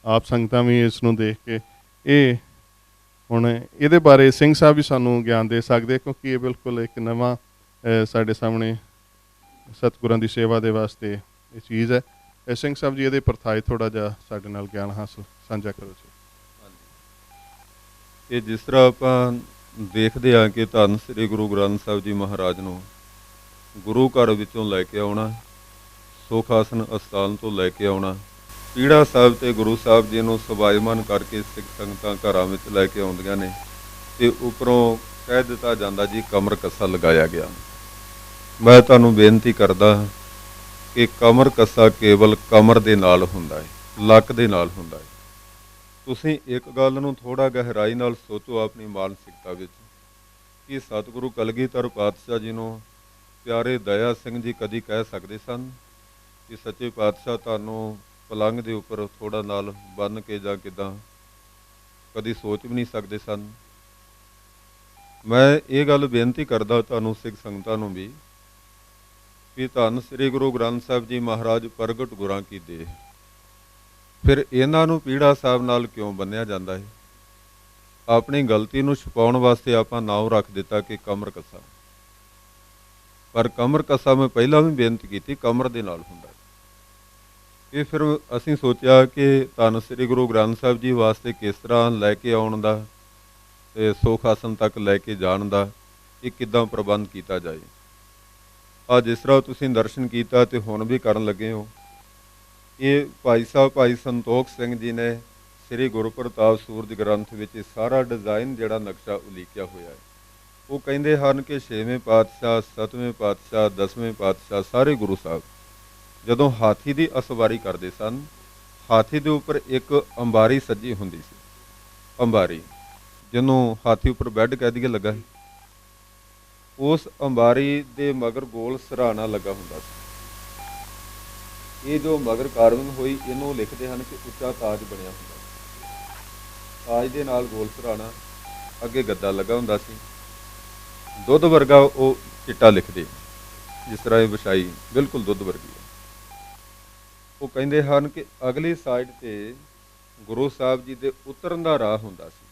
ਆਪ ਸੰਗਤਾਂ ਵੀ ਇਸ ਨੂੰ ਦੇਖ ਕੇ ਇਹ ਹੁਣ ਇਹਦੇ ਬਾਰੇ ਸਿੰਘ ਸਾਹਿਬ ਵੀ ਸਾਨੂੰ ਗਿਆਨ ਦੇ ਸਕਦੇ ਕਿਉਂਕਿ ਇਹ ਬਿਲਕੁਲ ਇੱਕ ਨਵਾਂ ਸਾਡੇ ਸਾਹਮਣੇ ਸਤਿਗੁਰਾਂ ਦੀ ਸੇਵਾ ਦੇ ਵਾਸਤੇ ਇਹ ਚੀਜ਼ ਹੈ। ਇਹ ਸਿੰਘ ਸਾਹਿਬ ਜੀ, ਇਹਦੇ ਪਰਥਾਏ ਥੋੜਾ ਜਿਹਾ ਸਾਡੇ ਨਾਲ ਗਿਆਨ ਹਾਸਲ, ਸਾਂਝਾ ਕਰੋ ਕਿ ਜਿਸ ਤਰ੍ਹਾਂ ਆਪਾਂ ਦੇਖਦੇ ਆ ਕਿ ਧੰਨ ਸ੍ਰੀ ਗੁਰੂ ਗ੍ਰੰਥ ਸਾਹਿਬ ਜੀ ਮਹਾਰਾਜ ਨੂੰ ਗੁਰੂ ਘਰ ਵਿੱਚੋਂ ਲੈ ਕੇ ਆਉਣਾ ਸੁਖ ਆਸਨ ਅਸਥਾਨ ਤੋਂ ਲੈ ਕੇ ਆਉਣਾ, ਪੀੜਾ ਸਾਹਿਬ ਤੇ ਗੁਰੂ ਸਾਹਿਬ ਜੀ ਨੂੰ ਸਵਾਈਮਾਨ ਕਰਕੇ ਸਿੱਖ ਸੰਗਤਾਂ ਘਰਾਂ ਵਿੱਚ ਲੈ ਕੇ ਆਉਂਦੀਆਂ ਨੇ ਤੇ ਉੱਪਰੋਂ ਕਹਿ ਦਿੱਤਾ ਜਾਂਦਾ ਜੀ ਕਮਰ ਕੱਸਾ ਲਗਾਇਆ ਗਿਆ। ਮੈਂ ਤੁਹਾਨੂੰ ਬੇਨਤੀ ਕਰਦਾ ਕਿ ਕਮਰ ਕੱਸਾ ਕੇਵਲ ਕਮਰ ਦੇ ਨਾਲ ਹੁੰਦਾ ਹੈ, ਲੱਕ ਦੇ ਨਾਲ ਹੁੰਦਾ ਹੈ। ਤੁਸੀਂ ਇੱਕ ਗੱਲ ਨੂੰ ਥੋੜਾ ਗਹਿਰਾਈ ਨਾਲ ਸੋਚੋ ਆਪਣੀ ਮਾਨਸਿਕਤਾ ਵਿੱਚ। ਕਿ ਸਤਿਗੁਰੂ ਕਲਗੀਧਰ ਪਾਤਸ਼ਾਹ ਜੀ ਨੂੰ ਪਿਆਰੇ ਦਇਆ ਸਿੰਘ ਜੀ ਕਦੀ ਕਹਿ ਸਕਦੇ ਸਨ ਕਿ ਸੱਚੇ ਪਾਤਸ਼ਾਹ ਤੁਹਾਨੂੰ ਪਲੰਗ ਦੇ ਉੱਪਰ ਥੋੜਾ ਨਾਲ ਬੰਨ ਕੇ ਜਾਂ ਕਿਦਾਂ? ਕਦੀ ਸੋਚ ਵੀ ਨਹੀਂ ਸਕਦੇ ਸਨ। ਮੈਂ ਇਹ ਗੱਲ ਬੇਨਤੀ ਕਰਦਾ ਤੁਹਾਨੂੰ ਸਿੱਖ ਸੰਗਤਾਂ ਨੂੰ ਵੀ ਕਿ ਧੰਨ ਸ੍ਰੀ ਗੁਰੂ ਗ੍ਰੰਥ ਸਾਹਿਬ ਜੀ ਮਹਾਰਾਜ ਪ੍ਰਗਟ ਗੁਰਾਂ ਕੀ ਦੇਹ। ਫਿਰ ਇਹਨਾਂ ਨੂੰ ਪੀੜਾ ਸਾਹਿਬ ਨਾਲ ਕਿਉਂ ਬੰਨਿਆ ਜਾਂਦਾ ਹੈ? ਆਪਣੀ ਗਲਤੀ ਨੂੰ ਛੁਪਾਉਣ ਵਾਸਤੇ ਆਪਾਂ ਨਾਮ ਰੱਖ ਦਿੱਤਾ ਕਿ ਕਮਰ ਕੱਸਾ ਪਰ ਕਮਰ ਕੱਸਾ ਮੈਂ ਪਹਿਲਾਂ ਵੀ ਬੇਨਤੀ ਕੀਤੀ, ਕਮਰ ਦੇ ਨਾਲ ਹੁੰਦਾ ਇਹ ਫਿਰ ਅਸੀਂ ਸੋਚਿਆ ਕਿ ਧੰਨ ਸ੍ਰੀ ਗੁਰੂ ਗ੍ਰੰਥ ਸਾਹਿਬ ਜੀ ਵਾਸਤੇ ਕਿਸ ਤਰ੍ਹਾਂ ਲੈ ਕੇ ਆਉਣ ਦਾ ਤੇ ਸੁਖ ਆਸਨ ਤੱਕ ਲੈ ਕੇ ਜਾਣ ਦਾ ਇਹ ਕਿੱਦਾਂ ਪ੍ਰਬੰਧ ਕੀਤਾ ਜਾਏ। ਆ ਜਿਸ ਤਰ੍ਹਾਂ ਤੁਸੀਂ ਦਰਸ਼ਨ ਕੀਤਾ ਤੇ ਹੁਣ ਵੀ ਕਰਨ ਲੱਗੇ ਹੋ। ਇਹ ਭਾਈ ਸਾਹਿਬ, ਭਾਈ ਸੰਤੋਖ ਸਿੰਘ ਜੀ ਨੇ ਸ੍ਰੀ ਗੁਰੂ ਪ੍ਰਤਾਪ ਸੂਰਜ ਗ੍ਰੰਥ ਵਿੱਚ ਇਹ ਸਾਰਾ ਡਿਜ਼ਾਈਨ ਜਿਹੜਾ ਨਕਸ਼ਾ ਉਲੀਕਿਆ ਹੋਇਆ ਹੈ। ਉਹ ਕਹਿੰਦੇ ਹਨ ਕਿ ਛੇਵੇਂ ਪਾਤਸ਼ਾਹ, ਸੱਤਵੇਂ ਪਾਤਸ਼ਾਹ, ਦਸਵੇਂ ਪਾਤਸ਼ਾਹ ਸਾਰੇ ਗੁਰੂ ਸਾਹਿਬ ਜਦੋਂ ਹਾਥੀ ਦੀ ਅਸਵਾਰੀ ਕਰਦੇ ਸਨ, ਹਾਥੀ ਦੇ ਉੱਪਰ ਇੱਕ ਅੰਬਾਰੀ ਸੱਜੀ ਹੁੰਦੀ ਸੀ। ਅੰਬਾਰੀ, ਜਿਹਨੂੰ ਹਾਥੀ ਉੱਪਰ ਬੈੱਡ ਕਹਿ ਦਈਏ ਲੱਗਾ ਸੀ। ਉਸ ਅੰਬਾਰੀ ਦੇ ਮਗਰ ਗੋਲ ਸਰਾਣਾ ਲੱਗਾ ਹੁੰਦਾ ਸੀ। ਇਹ ਜੋ ਮਗਰ ਕਾਰਵਿੰਗ ਹੋਈ, ਇਹਨੂੰ ਲਿਖਦੇ ਹਨ ਕਿ ਉੱਚਾ ਤਾਜ ਬਣਿਆ ਹੁੰਦਾ ਤਾਜ ਦੇ ਨਾਲ ਗੋਲ ਸਰਾਣਾ ਅੱਗੇ ਗੱਦਾ ਲੱਗਾ ਹੁੰਦਾ ਸੀ। ਦੁੱਧ ਵਰਗਾ ਉਹ ਚਿੱਟਾ ਲਿਖਦੇ ਜਿਸ ਤਰ੍ਹਾਂ ਇਹ ਵਿਛਾਈ ਬਿਲਕੁਲ ਦੁੱਧ ਵਰਗੀ ਹੈ। ਉਹ ਕਹਿੰਦੇ ਹਨ ਕਿ ਅਗਲੀ ਸਾਈਡ ਤੇ ਗੁਰੂ ਸਾਹਿਬ ਜੀ ਦੇ ਉਤਰਨ ਦਾ ਰਾਹ ਹੁੰਦਾ ਸੀ,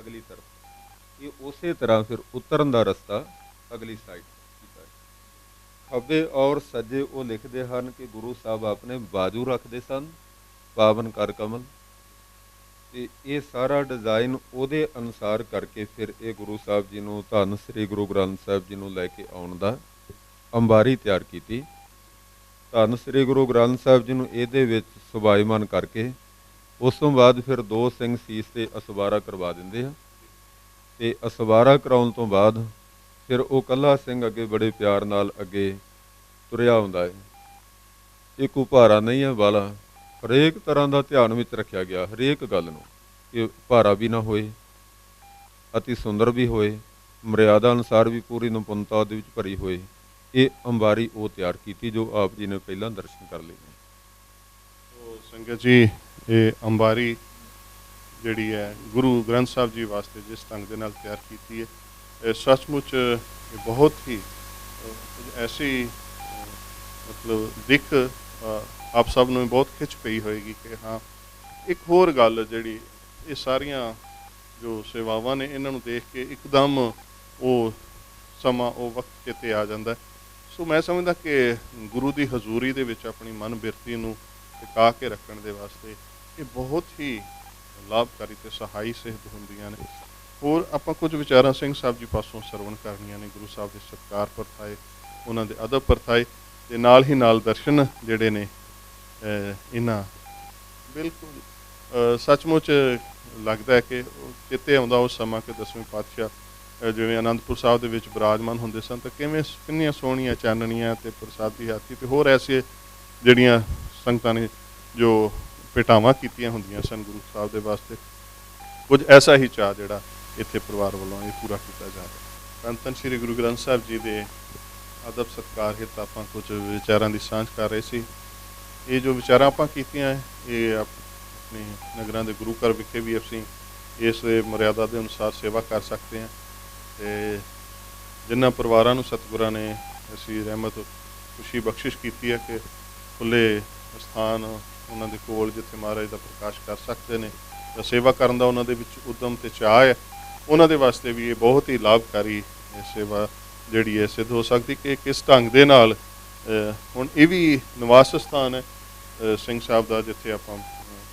ਅਗਲੀ ਤਰਫ। ਇਹ ਉਸੇ ਤਰ੍ਹਾਂ ਫਿਰ ਉਤਰਨ ਦਾ ਰਸਤਾ ਅਗਲੀ ਸਾਈਡ ਖੱਬੇ ਔਰ ਸੱਜੇ ਉਹ ਲਿਖਦੇ ਹਨ ਕਿ ਗੁਰੂ ਸਾਹਿਬ ਆਪਣੇ ਬਾਜੂ ਰੱਖਦੇ ਸਨ, ਪਾਵਨ ਕਰ ਕਮਲ। ਤੇ ਇਹ ਸਾਰਾ ਡਿਜ਼ਾਈਨ ਉਹਦੇ ਅਨੁਸਾਰ ਕਰਕੇ ਫਿਰ ਇਹ ਗੁਰੂ ਸਾਹਿਬ ਜੀ ਨੂੰ ਧੰਨ ਸ੍ਰੀ ਗੁਰੂ ਗ੍ਰੰਥ ਸਾਹਿਬ ਜੀ ਨੂੰ ਲੈ ਕੇ ਆਉਣ ਦਾ ਅੰਬਾਰੀ ਤਿਆਰ ਕੀਤੀ। ਧੰਨ ਸ੍ਰੀ ਗੁਰੂ ਗ੍ਰੰਥ ਸਾਹਿਬ ਜੀ ਨੂੰ ਇਹਦੇ ਵਿੱਚ ਸੁਭਾਈਮਾਨ ਕਰਕੇ ਉਸ ਤੋਂ ਬਾਅਦ ਫਿਰ ਦੋ ਸਿੰਘ ਸੀਸ ਤੇ ਅਸਵਾਰਾ ਕਰਵਾ ਦਿੰਦੇ ਆ। ਤੇ ਅਸਵਾਰਾ ਕਰਾਉਣ ਤੋਂ ਬਾਅਦ ਫਿਰ ਉਹ ਕੱਲਾ ਸਿੰਘ ਅੱਗੇ ਬੜੇ ਪਿਆਰ ਨਾਲ ਅੱਗੇ ਤੁਰਿਆ ਹੁੰਦਾ ਹੈ ਇਹ ਕੋਈ ਭਾਰਾ ਨਹੀਂ ਹੈ ਵਾਲਾ, ਹਰੇਕ ਤਰ੍ਹਾਂ ਦਾ ਧਿਆਨ ਵਿੱਚ ਰੱਖਿਆ ਗਿਆ, ਹਰੇਕ ਗੱਲ ਨੂੰ, ਕਿ ਭਾਰਾ ਵੀ ਨਾ ਹੋਏ, ਅਤੀ ਸੁੰਦਰ ਵੀ ਹੋਏ, ਮਰਿਆਦਾ ਅਨੁਸਾਰ ਵੀ ਪੂਰੀ ਨਿਪੁੰਨਤਾ ਉਹਦੇ ਵਿੱਚ ਭਰੀ ਹੋਏ। ਇਹ ਅੰਬਾਰੀ ਉਹ ਤਿਆਰ ਕੀਤੀ ਜੋ ਆਪ ਜੀ ਨੇ ਪਹਿਲਾਂ ਦਰਸ਼ਨ ਕਰ ਲਏ ਸੋ ਸੰਗਤ ਜੀ, ਇਹ ਅੰਬਾਰੀ ਜਿਹੜੀ ਹੈ, ਗੁਰੂ ਗ੍ਰੰਥ ਸਾਹਿਬ ਜੀ ਵਾਸਤੇ ਜਿਸ ਢੰਗ ਦੇ ਨਾਲ ਤਿਆਰ ਕੀਤੀ ਹੈ ਸੱਚਮੁੱਚ ਬਹੁਤ ਹੀ ਐਸੀ ਮਤਲਬ ਦਿੱਖ ਆਪ ਸਭ ਨੂੰ ਬਹੁਤ ਖਿੱਚ ਪਈ ਹੋਏਗੀ ਕਿ ਹਾਂ, ਇੱਕ ਹੋਰ ਗੱਲ ਜਿਹੜੀ ਇਹ ਸਾਰੀਆਂ ਜੋ ਸੇਵਾਵਾਂ ਨੇ, ਇਹਨਾਂ ਨੂੰ ਦੇਖ ਕੇ ਇੱਕਦਮ ਉਹ ਸਮਾਂ, ਉਹ ਵਕਤ ਕਿਤੇ ਆ ਜਾਂਦਾ ਸੋ ਮੈਂ ਸਮਝਦਾ ਕਿ ਗੁਰੂ ਦੀ ਹਜ਼ੂਰੀ ਦੇ ਵਿੱਚ ਆਪਣੀ ਮਨ ਬਿਰਤੀ ਨੂੰ ਟਿਕਾ ਕੇ ਰੱਖਣ ਦੇ ਵਾਸਤੇ ਇਹ ਬਹੁਤ ਹੀ ਲਾਭਕਾਰੀ ਤੇ ਸਹਾਈ ਸਿਹਤ ਹੁੰਦੀਆਂ ਨੇ। ਹੋਰ ਆਪਾਂ ਕੁਝ ਵਿਚਾਰਾਂ ਸਿੰਘ ਸਾਹਿਬ ਜੀ ਪਾਸੋਂ ਸਰਵਣ ਕਰਨੀਆਂ ਨੇ, ਗੁਰੂ ਸਾਹਿਬ ਦੇ ਸਤਕਾਰ ਪਰਥਾਏ, ਉਹਨਾਂ ਦੇ ਅਦਬ ਪਰਥਾਏ ਤੇ ਨਾਲ ਹੀ ਨਾਲ ਦਰਸ਼ਨ ਜਿਹੜੇ ਨੇ ਇਹਨਾਂ ਬਿਲਕੁਲ ਸੱਚਮੁੱਚ ਲੱਗਦਾ ਹੈ ਕਿ ਉਹ ਚਿੱਤੇ ਆਉਂਦਾ ਉਹ ਸਮਾਂ ਕਿ ਦਸਵੇਂ ਪਾਤਸ਼ਾਹ ਜਿਵੇਂ ਆਨੰਦਪੁਰ ਸਾਹਿਬ ਦੇ ਵਿੱਚ ਬਿਰਾਜਮਾਨ ਹੁੰਦੇ ਸਨ, ਤਾਂ ਕਿਵੇਂ ਕਿੰਨੀਆਂ ਸੋਹਣੀਆਂ ਚਾਨਣੀਆਂ ਤੇ ਪ੍ਰਸਾਦੀ ਹਾਥੀ ਤੇ ਹੋਰ ਐਸੇ ਜਿਹੜੀਆਂ ਸੰਗਤਾਂ ਨੇ ਜੋ ਭੇਟਾਵਾਂ ਕੀਤੀਆਂ ਹੁੰਦੀਆਂ ਸਨ ਗੁਰੂ ਸਾਹਿਬ ਦੇ ਵਾਸਤੇ। ਕੁਝ ਐਸਾ ਹੀ ਚਾਹ ਜਿਹੜਾ ਇੱਥੇ ਪਰਿਵਾਰ ਵੱਲੋਂ ਇਹ ਪੂਰਾ ਕੀਤਾ ਜਾ ਰਿਹਾ ਧੰਨ ਧੰਨ ਸ੍ਰੀ ਗੁਰੂ ਗ੍ਰੰਥ ਸਾਹਿਬ ਜੀ ਦੇ ਅਦਬ ਸਤਕਾਰ ਹਿੱਤ ਆਪਾਂ ਕੁਝ ਵਿਚਾਰਾਂ ਦੀ ਸਾਂਝ ਕਰ ਰਹੇ ਸੀ। ਇਹ ਜੋ ਵਿਚਾਰਾਂ ਆਪਾਂ ਕੀਤੀਆਂ ਹੈ, ਇਹ ਆਪਣੇ ਨਗਰਾਂ ਦੇ ਗੁਰੂ ਘਰ ਵਿਖੇ ਵੀ ਅਸੀਂ ਇਸ ਮਰਿਆਦਾ ਦੇ ਅਨੁਸਾਰ ਸੇਵਾ ਕਰ ਸਕਦੇ ਹਾਂ ਤੇ ਜਿਨ੍ਹਾਂ ਪਰਿਵਾਰਾਂ ਨੂੰ ਸਤਿਗੁਰਾਂ ਨੇ ਅਸੀਂ ਰਹਿਮਤ ਖੁਸ਼ੀ ਬਖਸ਼ਿਸ਼ ਕੀਤੀ ਹੈ ਕਿ ਖੁੱਲੇ ਸਥਾਨ ਉਹਨਾਂ ਦੇ ਕੋਲ ਜਿੱਥੇ ਮਹਾਰਾਜ ਦਾ ਪ੍ਰਕਾਸ਼ ਕਰ ਸਕਦੇ ਨੇ ਤਾਂ ਸੇਵਾ ਕਰਨ ਦਾ ਉਹਨਾਂ ਦੇ ਵਿੱਚ ਉਦਮ ਤੇ ਚਾਹ ਹੈ ਉਹਨਾਂ ਦੇ ਵਾਸਤੇ ਵੀ ਇਹ ਬਹੁਤ ਹੀ ਲਾਭਕਾਰੀ ਸੇਵਾ ਜਿਹੜੀ ਹੈ ਸਿੱਧ ਹੋ ਸਕਦੀ ਕਿ ਕਿਸ ਢੰਗ ਦੇ ਨਾਲ ਹੁਣ ਇਹ ਵੀ ਨਿਵਾਸ ਸਥਾਨ ਹੈ ਸਿੰਘ ਸਾਹਿਬ ਦਾ ਜਿੱਥੇ ਆਪਾਂ ਅਹ,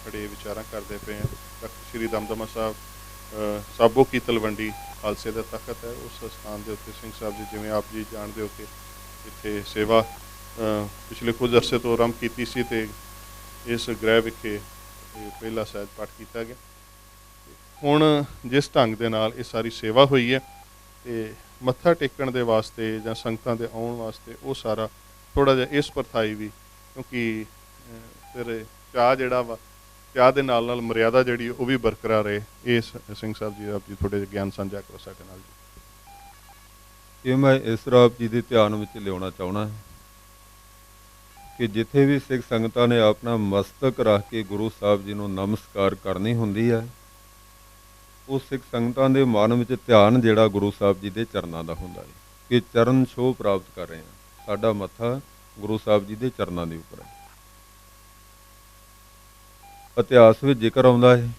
ਖੜੇ ਵਿਚਾਰਾਂ ਕਰਦੇ ਪਏ ਹਾਂ। ਤਖਤ ਸ੍ਰੀ ਦਮਦਮਾ ਸਾਹਿਬ ਸਾਬੋ ਕੀ ਤਲਵੰਡੀ ਖਾਲਸੇ ਦਾ ਤਖਤ ਹੈ। ਉਸ ਸਥਾਨ ਦੇ ਉੱਤੇ ਸਿੰਘ ਸਾਹਿਬ ਜੀ ਜਿਵੇਂ ਆਪ ਜੀ ਜਾਣਦੇ ਹੋ ਕਿ ਇੱਥੇ ਸੇਵਾ ਪਿਛਲੇ ਕੁਝ ਅਰਸੇ ਤੋਂ ਆਰੰਭ ਕੀਤੀ ਸੀ ਤੇ ਇਸ ਗ੍ਰਹਿ ਵਿਖੇ ਪਹਿਲਾ ਸਹਿਜ ਪਾਠ ਕੀਤਾ ਗਿਆ। ਹੁਣ ਜਿਸ ਢੰਗ ਦੇ ਨਾਲ ਇਹ ਸਾਰੀ ਸੇਵਾ ਹੋਈ ਹੈ ਤੇ ਮੱਥਾ ਟੇਕਣ ਦੇ ਵਾਸਤੇ ਜਾਂ ਸੰਗਤਾਂ ਦੇ ਆਉਣ ਵਾਸਤੇ ਉਹ ਸਾਰਾ ਥੋੜਾ ਜਿਹਾ ਇਸ ਪਰਥਾਈ ਵੀ, ਕਿਉਂਕਿ ਫਿਰ ਚਾਹ ਜਿਹੜਾ ਵਾ ਚਾਹ ਦੇ ਨਾਲ ਨਾਲ ਮਰਿਆਦਾ ਜਿਹੜੀ ਉਹ ਵੀ ਬਰਕਰਾਰ ਰਹੇ। ਇਸ ਸਿੰਘ ਸਾਹਿਬ ਜੀ, ਆਪ ਜੀ ਥੋੜੇ ਜਿਹਾ ਗਿਆਨ ਸਾਂਝਾ ਕਰ ਸਕਣ ਨਾਲ ਜੀ। ਇਹ ਮੈਂ ਇਸ ਰਾਪ ਜੀ ਦੇ ਧਿਆਨ ਵਿੱਚ ਲਿਆਉਣਾ ਚਾਹਣਾ ਕਿ ਜਿੱਥੇ ਵੀ ਸਿੱਖ ਸੰਗਤਾਂ ਨੇ ਆਪਣਾ ਮਸਤਕ ਰੱਖ ਕੇ ਗੁਰੂ ਸਾਹਿਬ ਜੀ ਨੂੰ ਨਮਸਕਾਰ ਕਰਨੀ ਹੁੰਦੀ ਹੈ ਉਹ ਸਿੱਖ ਸੰਗਤਾਂ ਦੇ ਮਨ ਵਿੱਚ ਧਿਆਨ ਜਿਹੜਾ ਗੁਰੂ ਸਾਹਿਬ ਜੀ ਦੇ ਚਰਨਾਂ ਦਾ ਹੁੰਦਾ ਹੈ ਕਿ ਚਰਨ ਛੋਹ ਪ੍ਰਾਪਤ ਕਰ ਰਹੇ ਹਾਂ। ਸਾਡਾ ਮੱਥਾ ਗੁਰੂ ਸਾਹਿਬ ਜੀ ਦੇ ਚਰਨਾਂ ਦੇ ਉੱਪਰ ਹੈ। ਇਤਿਹਾਸ ਵਿੱਚ ਜ਼ਿਕਰ ਆਉਂਦਾ ਹੈ,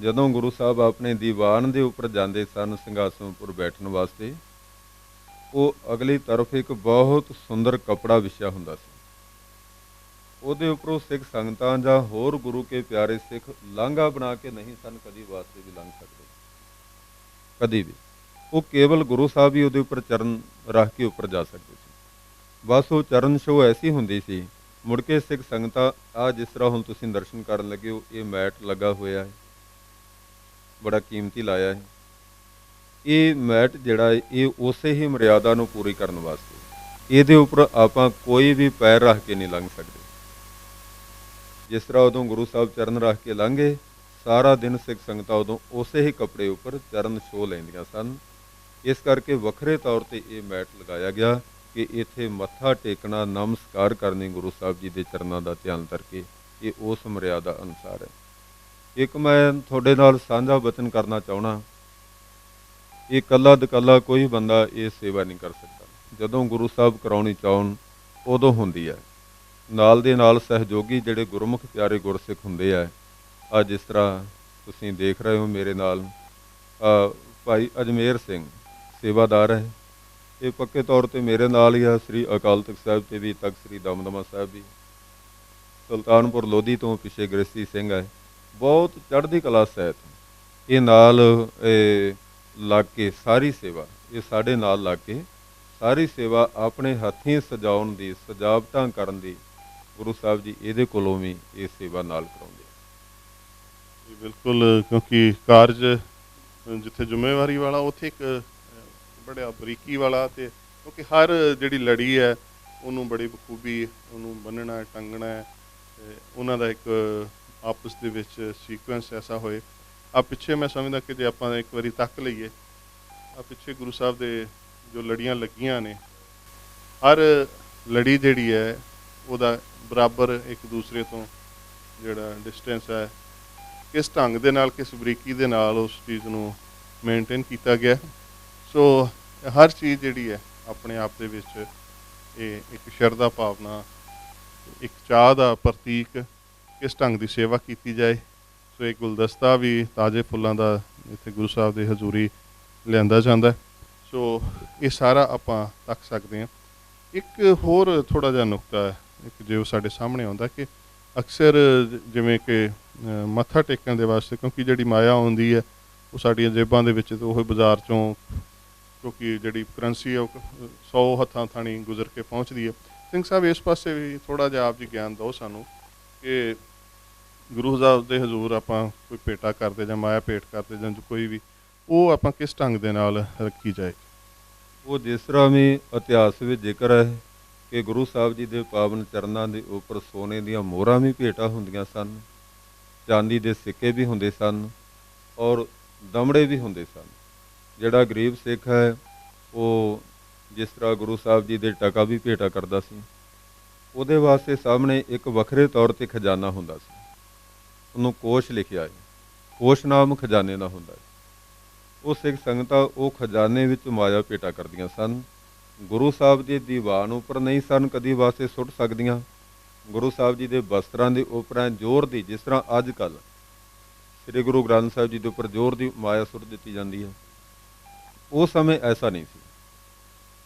ਜਦੋਂ ਗੁਰੂ ਸਾਹਿਬ ਆਪਣੇ ਦੀਵਾਨ ਦੇ ਉੱਪਰ ਜਾਂਦੇ ਸਨ ਸਿੰਘਾਸਨ ਉੱਪਰ ਬੈਠਣ ਵਾਸਤੇ, ਉਹ ਅਗਲੀ ਤਰਫ ਇੱਕ ਬਹੁਤ ਸੁੰਦਰ ਕਪੜਾ ਵਿਛਿਆ ਹੁੰਦਾ ਸੀ। ਉਹਦੇ ਉੱਪਰੋਂ ਸਿੱਖ ਸੰਗਤਾਂ ਜਾਂ ਹੋਰ ਗੁਰੂ ਕੇ ਪਿਆਰੇ ਸਿੱਖ ਲਾਂਘਾ ਬਣਾ ਕੇ ਨਹੀਂ ਸਨ ਕਦੀ ਵਾਸਤੇ ਵੀ ਲੰਘ ਸਕਦੇ। ਕਦੀ ਵੀ। ਉਹ ਕੇਵਲ ਗੁਰੂ ਸਾਹਿਬ ਹੀ ਉਹਦੇ ਉੱਪਰ ਚਰਨ ਰੱਖ ਕੇ ਉੱਪਰ ਜਾ ਸਕਦੇ ਸੀ। ਬਸ ਉਹ ਚਰਨ ਛੋਹ ਐਸੀ ਹੁੰਦੀ ਸੀ, ਮੁੜ ਕੇ ਸਿੱਖ ਸੰਗਤਾਂ, ਆ ਜਿਸ ਤਰ੍ਹਾਂ ਹੁਣ ਤੁਸੀਂ ਦਰਸ਼ਨ ਕਰਨ ਲੱਗੇ ਹੋ, ਇਹ ਮੈਟ ਲੱਗਾ ਹੋਇਆ ਹੈ। ਬੜਾ ਕੀਮਤੀ ਲਾਇਆ ਹੈ। ਇਹ ਮੈਟ ਜਿਹੜਾ ਹੈ, ਇਹ ਉਸੇ ਹੀ ਮਰਿਆਦਾ ਨੂੰ ਪੂਰੀ ਕਰਨ ਵਾਸਤੇ। ਇਹਦੇ ਉੱਪਰ ਆਪਾਂ ਕੋਈ ਵੀ ਪੈਰ ਰੱਖ ਕੇ ਨਹੀਂ ਲੰਘ ਸਕਦੇ। ਜਿਸ ਤਰ੍ਹਾਂ ਉਦੋਂ ਗੁਰੂ ਸਾਹਿਬ ਚਰਨ ਰੱਖ ਕੇ ਲੰਘੇ, ਸਾਰਾ ਦਿਨ ਸਿੱਖ ਸੰਗਤਾਂ ਉਦੋਂ ਉਸੇ ਹੀ ਕੱਪੜੇ ਉੱਪਰ ਚਰਨ ਛੋਹ ਲੈਂਦੀਆਂ ਸਨ। ਇਸ ਕਰਕੇ ਵੱਖਰੇ ਤੌਰ ਤੇ ਇਹ ਮੈਟ ਲਗਾਇਆ ਗਿਆ ਕਿ ਇੱਥੇ ਮੱਥਾ ਟੇਕਣਾ, ਨਮਸਕਾਰ ਕਰਨੀ ਗੁਰੂ ਸਾਹਿਬ ਜੀ ਦੇ ਚਰਨਾਂ ਦਾ ਧਿਆਨ ਕਰਕੇ ਇਹ ਉਸ ਮਰਿਆਦਾ ਅਨੁਸਾਰ ਹੈ। ਇੱਕ ਮੈਂ ਤੁਹਾਡੇ ਨਾਲ ਸਾਂਝਾ ਵਚਨ ਕਰਨਾ ਚਾਹਣਾ ਇਹ ਕੱਲਾ ਦਕੱਲਾ ਕੋਈ ਬੰਦਾ ਇਹ ਸੇਵਾ ਨਹੀਂ ਕਰ ਸਕਦਾ। ਜਦੋਂ ਗੁਰੂ ਸਾਹਿਬ ਕਰਾਉਣੀ ਚਾਹਣ, ਉਦੋਂ ਹੁੰਦੀ ਹੈ। ਨਾਲ ਦੇ ਨਾਲ ਸਹਿਯੋਗੀ ਜਿਹੜੇ ਗੁਰਮੁਖ ਪਿਆਰੇ ਗੁਰਸਿੱਖ ਹੁੰਦੇ ਆ ਆ ਜਿਸ ਤਰ੍ਹਾਂ ਤੁਸੀਂ ਦੇਖ ਰਹੇ ਹੋ ਮੇਰੇ ਨਾਲ ਭਾਈ ਅਜਮੇਰ ਸਿੰਘ, ਸੇਵਾਦਾਰ ਹੈ। ਇਹ ਪੱਕੇ ਤੌਰ ਤੇ ਮੇਰੇ ਨਾਲ ਹੀ ਆ, ਸ੍ਰੀ ਅਕਾਲ ਤਖਤ ਸਾਹਿਬ ਤੇ ਵੀ, ਤਖਤ ਸ੍ਰੀ ਦਮਦਮਾ ਸਾਹਿਬ ਵੀ। ਸੁਲਤਾਨਪੁਰ ਲੋਧੀ ਤੋਂ ਪਿਛੇ ਗ੍ਰਸਤੀ ਸਿੰਘ ਹੈ। ਬਹੁਤ ਚੜ੍ਹਦੀ ਕਲਾ ਸਹਿਤ ਇਹ ਨਾਲ ਲੱਗ ਕੇ ਸਾਰੀ ਸੇਵਾ, ਇਹ ਸਾਡੇ ਨਾਲ ਲੱਗ ਕੇ ਸਾਰੀ ਸੇਵਾ ਆਪਣੇ ਹੱਥੀਂ ਸਜਾਉਣ ਦੀ, ਸਜਾਵਟਾਂ ਕਰਨ ਦੀ ਗੁਰੂ ਸਾਹਿਬ ਜੀ ਇਹਦੇ ਕੋਲੋਂ ਵੀ ਇਹ ਸੇਵਾ ਨਾਲ ਕਰਾਉਂਦੇ ਜੀ ਬਿਲਕੁਲ ਕਿਉਂਕਿ ਕਾਰਜ ਜਿੱਥੇ ਜ਼ਿੰਮੇਵਾਰੀ ਵਾਲਾ ਉੱਥੇ ਇੱਕ ਅ, ਬੜਾ ਬਰੀਕੀ ਵਾਲਾ ਤੇ ਕਿਉਂਕਿ ਹਰ ਜਿਹੜੀ ਲੜੀ ਹੈ ਉਹਨੂੰ ਬੜੀ ਬਖੂਬੀ ਉਹਨੂੰ ਬੰਨਣਾ ਟੰਗਣਾ ਹੈ ਉਹਨਾਂ ਦਾ ਇੱਕ ਆਪਸ ਦੇ ਵਿੱਚ ਸੀਕੁਐਂਸ ਐਸਾ ਹੋਏ। ਆ ਪਿੱਛੇ ਮੈਂ ਸਮਝਦਾ ਕਿ ਜੇ ਆਪਾਂ ਇੱਕ ਵਾਰੀ ਤੱਕ ਲਈਏ ਆ ਪਿੱਛੇ ਗੁਰੂ ਸਾਹਿਬ ਦੇ ਜੋ ਲੜੀਆਂ ਲੱਗੀਆਂ ਨੇ ਹਰ ਲੜੀ ਜਿਹੜੀ ਹੈ ਉਹਦਾ ਬਰਾਬਰ ਇੱਕ ਦੂਸਰੇ ਤੋਂ ਜਿਹੜਾ ਡਿਸਟੈਂਸ ਹੈ, ਕਿਸ ਢੰਗ ਦੇ ਨਾਲ, ਕਿਸ ਬਰੀਕੀ ਦੇ ਨਾਲ ਉਸ ਚੀਜ਼ ਨੂੰ ਮੇਨਟੇਨ ਕੀਤਾ ਗਿਆ ਸੋ ਹਰ ਚੀਜ਼ ਜਿਹੜੀ ਹੈ, ਆਪਣੇ ਆਪ ਦੇ ਵਿੱਚ ਇਹ ਇੱਕ ਸ਼ਰਧਾ ਭਾਵਨਾ, ਇੱਕ ਚਾਹ ਦਾ ਪ੍ਰਤੀਕ ਕਿਸ ਢੰਗ ਦੀ ਸੇਵਾ ਕੀਤੀ ਜਾਏ। ਸੋ ਇਹ ਗੁਲਦਸਤਾ ਵੀ ਤਾਜ਼ੇ ਫੁੱਲਾਂ ਦਾ ਇੱਥੇ ਗੁਰੂ ਸਾਹਿਬ ਦੇ ਹਜ਼ੂਰੀ ਲਿਆਂਦਾ ਜਾਂਦਾ ਸੋ ਇਹ ਸਾਰਾ ਆਪਾਂ ਤੱਕ ਸਕਦੇ ਹਾਂ। ਇੱਕ ਹੋਰ ਥੋੜਾ ਜਿਹਾ ਨੁਕਤਾ ਹੈ। ਇੱਕ ਜੋ ਸਾਡੇ ਸਾਹਮਣੇ ਆਉਂਦਾ ਕਿ ਅਕਸਰ ਜਿਵੇਂ ਕਿ ਮੱਥਾ ਟੇਕਣ ਦੇ ਵਾਸਤੇ ਕਿਉਂਕਿ ਜਿਹੜੀ ਮਾਇਆ ਆਉਂਦੀ ਹੈ, ਉਹ ਸਾਡੀਆਂ ਜੇਬਾਂ ਦੇ ਵਿੱਚ ਤੇ ਉਹ ਬਾਜ਼ਾਰ ਚੋਂ ਕਿਉਂਕਿ ਜਿਹੜੀ ਕਰੰਸੀ ਹੈ, ਉਹ 100 ਹੱਥਾਂ ਥਾਣੀ ਗੁਜ਼ਰ ਕੇ ਪਹੁੰਚਦੀ ਹੈ। ਸਿੰਘ ਸਾਹਿਬ, ਇਸ ਪਾਸੇ ਵੀ ਥੋੜਾ ਜਿਹਾ ਆਪ ਜੀ ਗਿਆਨ ਦਿਓ ਸਾਨੂੰ ਕਿ ਗੁਰੂ ਸਾਹਿਬ ਦੇ ਹਜ਼ੂਰ ਆਪਾਂ ਕੋਈ ਭੇਟਾ ਕਰਦੇ ਜਾਂ ਮਾਇਆ ਭੇਟ ਕਰਦੇ ਜਾਂ ਕੋਈ ਵੀ, ਉਹ ਆਪਾਂ ਕਿਸ ਢੰਗ ਦੇ ਨਾਲ ਰੱਖੀ ਜਾਏ? ਉਹ ਜਿਸ ਤਰ੍ਹਾਂ ਵੀ ਇਤਿਹਾਸ ਵਿੱਚ ਜ਼ਿਕਰ ਹੈ ਕਿ ਗੁਰੂ ਸਾਹਿਬ ਜੀ ਦੇ ਪਾਵਨ ਚਰਨਾਂ ਦੇ ਉੱਪਰ ਸੋਨੇ ਦੀਆਂ ਮੋਹਰਾਂ ਵੀ ਭੇਟਾ ਹੁੰਦੀਆਂ ਸਨ, ਚਾਂਦੀ ਦੇ ਸਿੱਕੇ ਵੀ ਹੁੰਦੇ ਸਨ ਔਰ ਦਮੜੇ ਵੀ ਹੁੰਦੇ ਸਨ। ਜਿਹੜਾ ਗਰੀਬ ਸਿੱਖ ਹੈ, ਉਹ ਜਿਸ ਤਰ੍ਹਾਂ ਗੁਰੂ ਸਾਹਿਬ ਜੀ ਦੇ ਟਕਾ ਵੀ ਭੇਟਾ ਕਰਦਾ ਸੀ, ਉਹਦੇ ਵਾਸਤੇ ਸਾਹਮਣੇ ਇੱਕ ਵੱਖਰੇ ਤੌਰ ਤੇ ਖਜ਼ਾਨਾ ਹੁੰਦਾ ਸੀ। ਉਹਨੂੰ ਕੋਸ਼ ਲਿਖਿਆ ਹੈ ਕੋਸ਼ ਨਾਮ ਖਜ਼ਾਨੇ ਦਾ ਹੁੰਦਾ ਹੈ ਉਹ ਸਿੱਖ ਸੰਗਤਾਂ ਉਹ ਖਜ਼ਾਨੇ ਵਿੱਚ ਮਾਇਆ ਭੇਟਾ ਕਰਦੀਆਂ ਸਨ। ਗੁਰੂ ਸਾਹਿਬ ਦੀ ਦੀਵਾਨ ਉੱਪਰ ਨਹੀਂ ਸਨ ਕਦੀ ਵਾਸਤੇ ਸੁੱਟ ਸਕਦੀਆਂ। ਗੁਰੂ ਸਾਹਿਬ ਜੀ ਦੇ ਵਸਤਰਾਂ ਦੇ ਉੱਪਰ ਜ਼ੋਰ ਦੀ, ਜਿਸ ਤਰ੍ਹਾਂ ਅੱਜ ਕੱਲ ਸ੍ਰੀ ਗੁਰੂ ਗ੍ਰੰਥ ਸਾਹਿਬ ਜੀ ਦੇ ਉੱਪਰ ਜ਼ੋਰ ਦੀ ਮਾਇਆ ਸੁੱਟ ਦਿੱਤੀ ਜਾਂਦੀ ਹੈ। ਉਹ ਸਮੇਂ ਐਸਾ ਨਹੀਂ ਸੀ।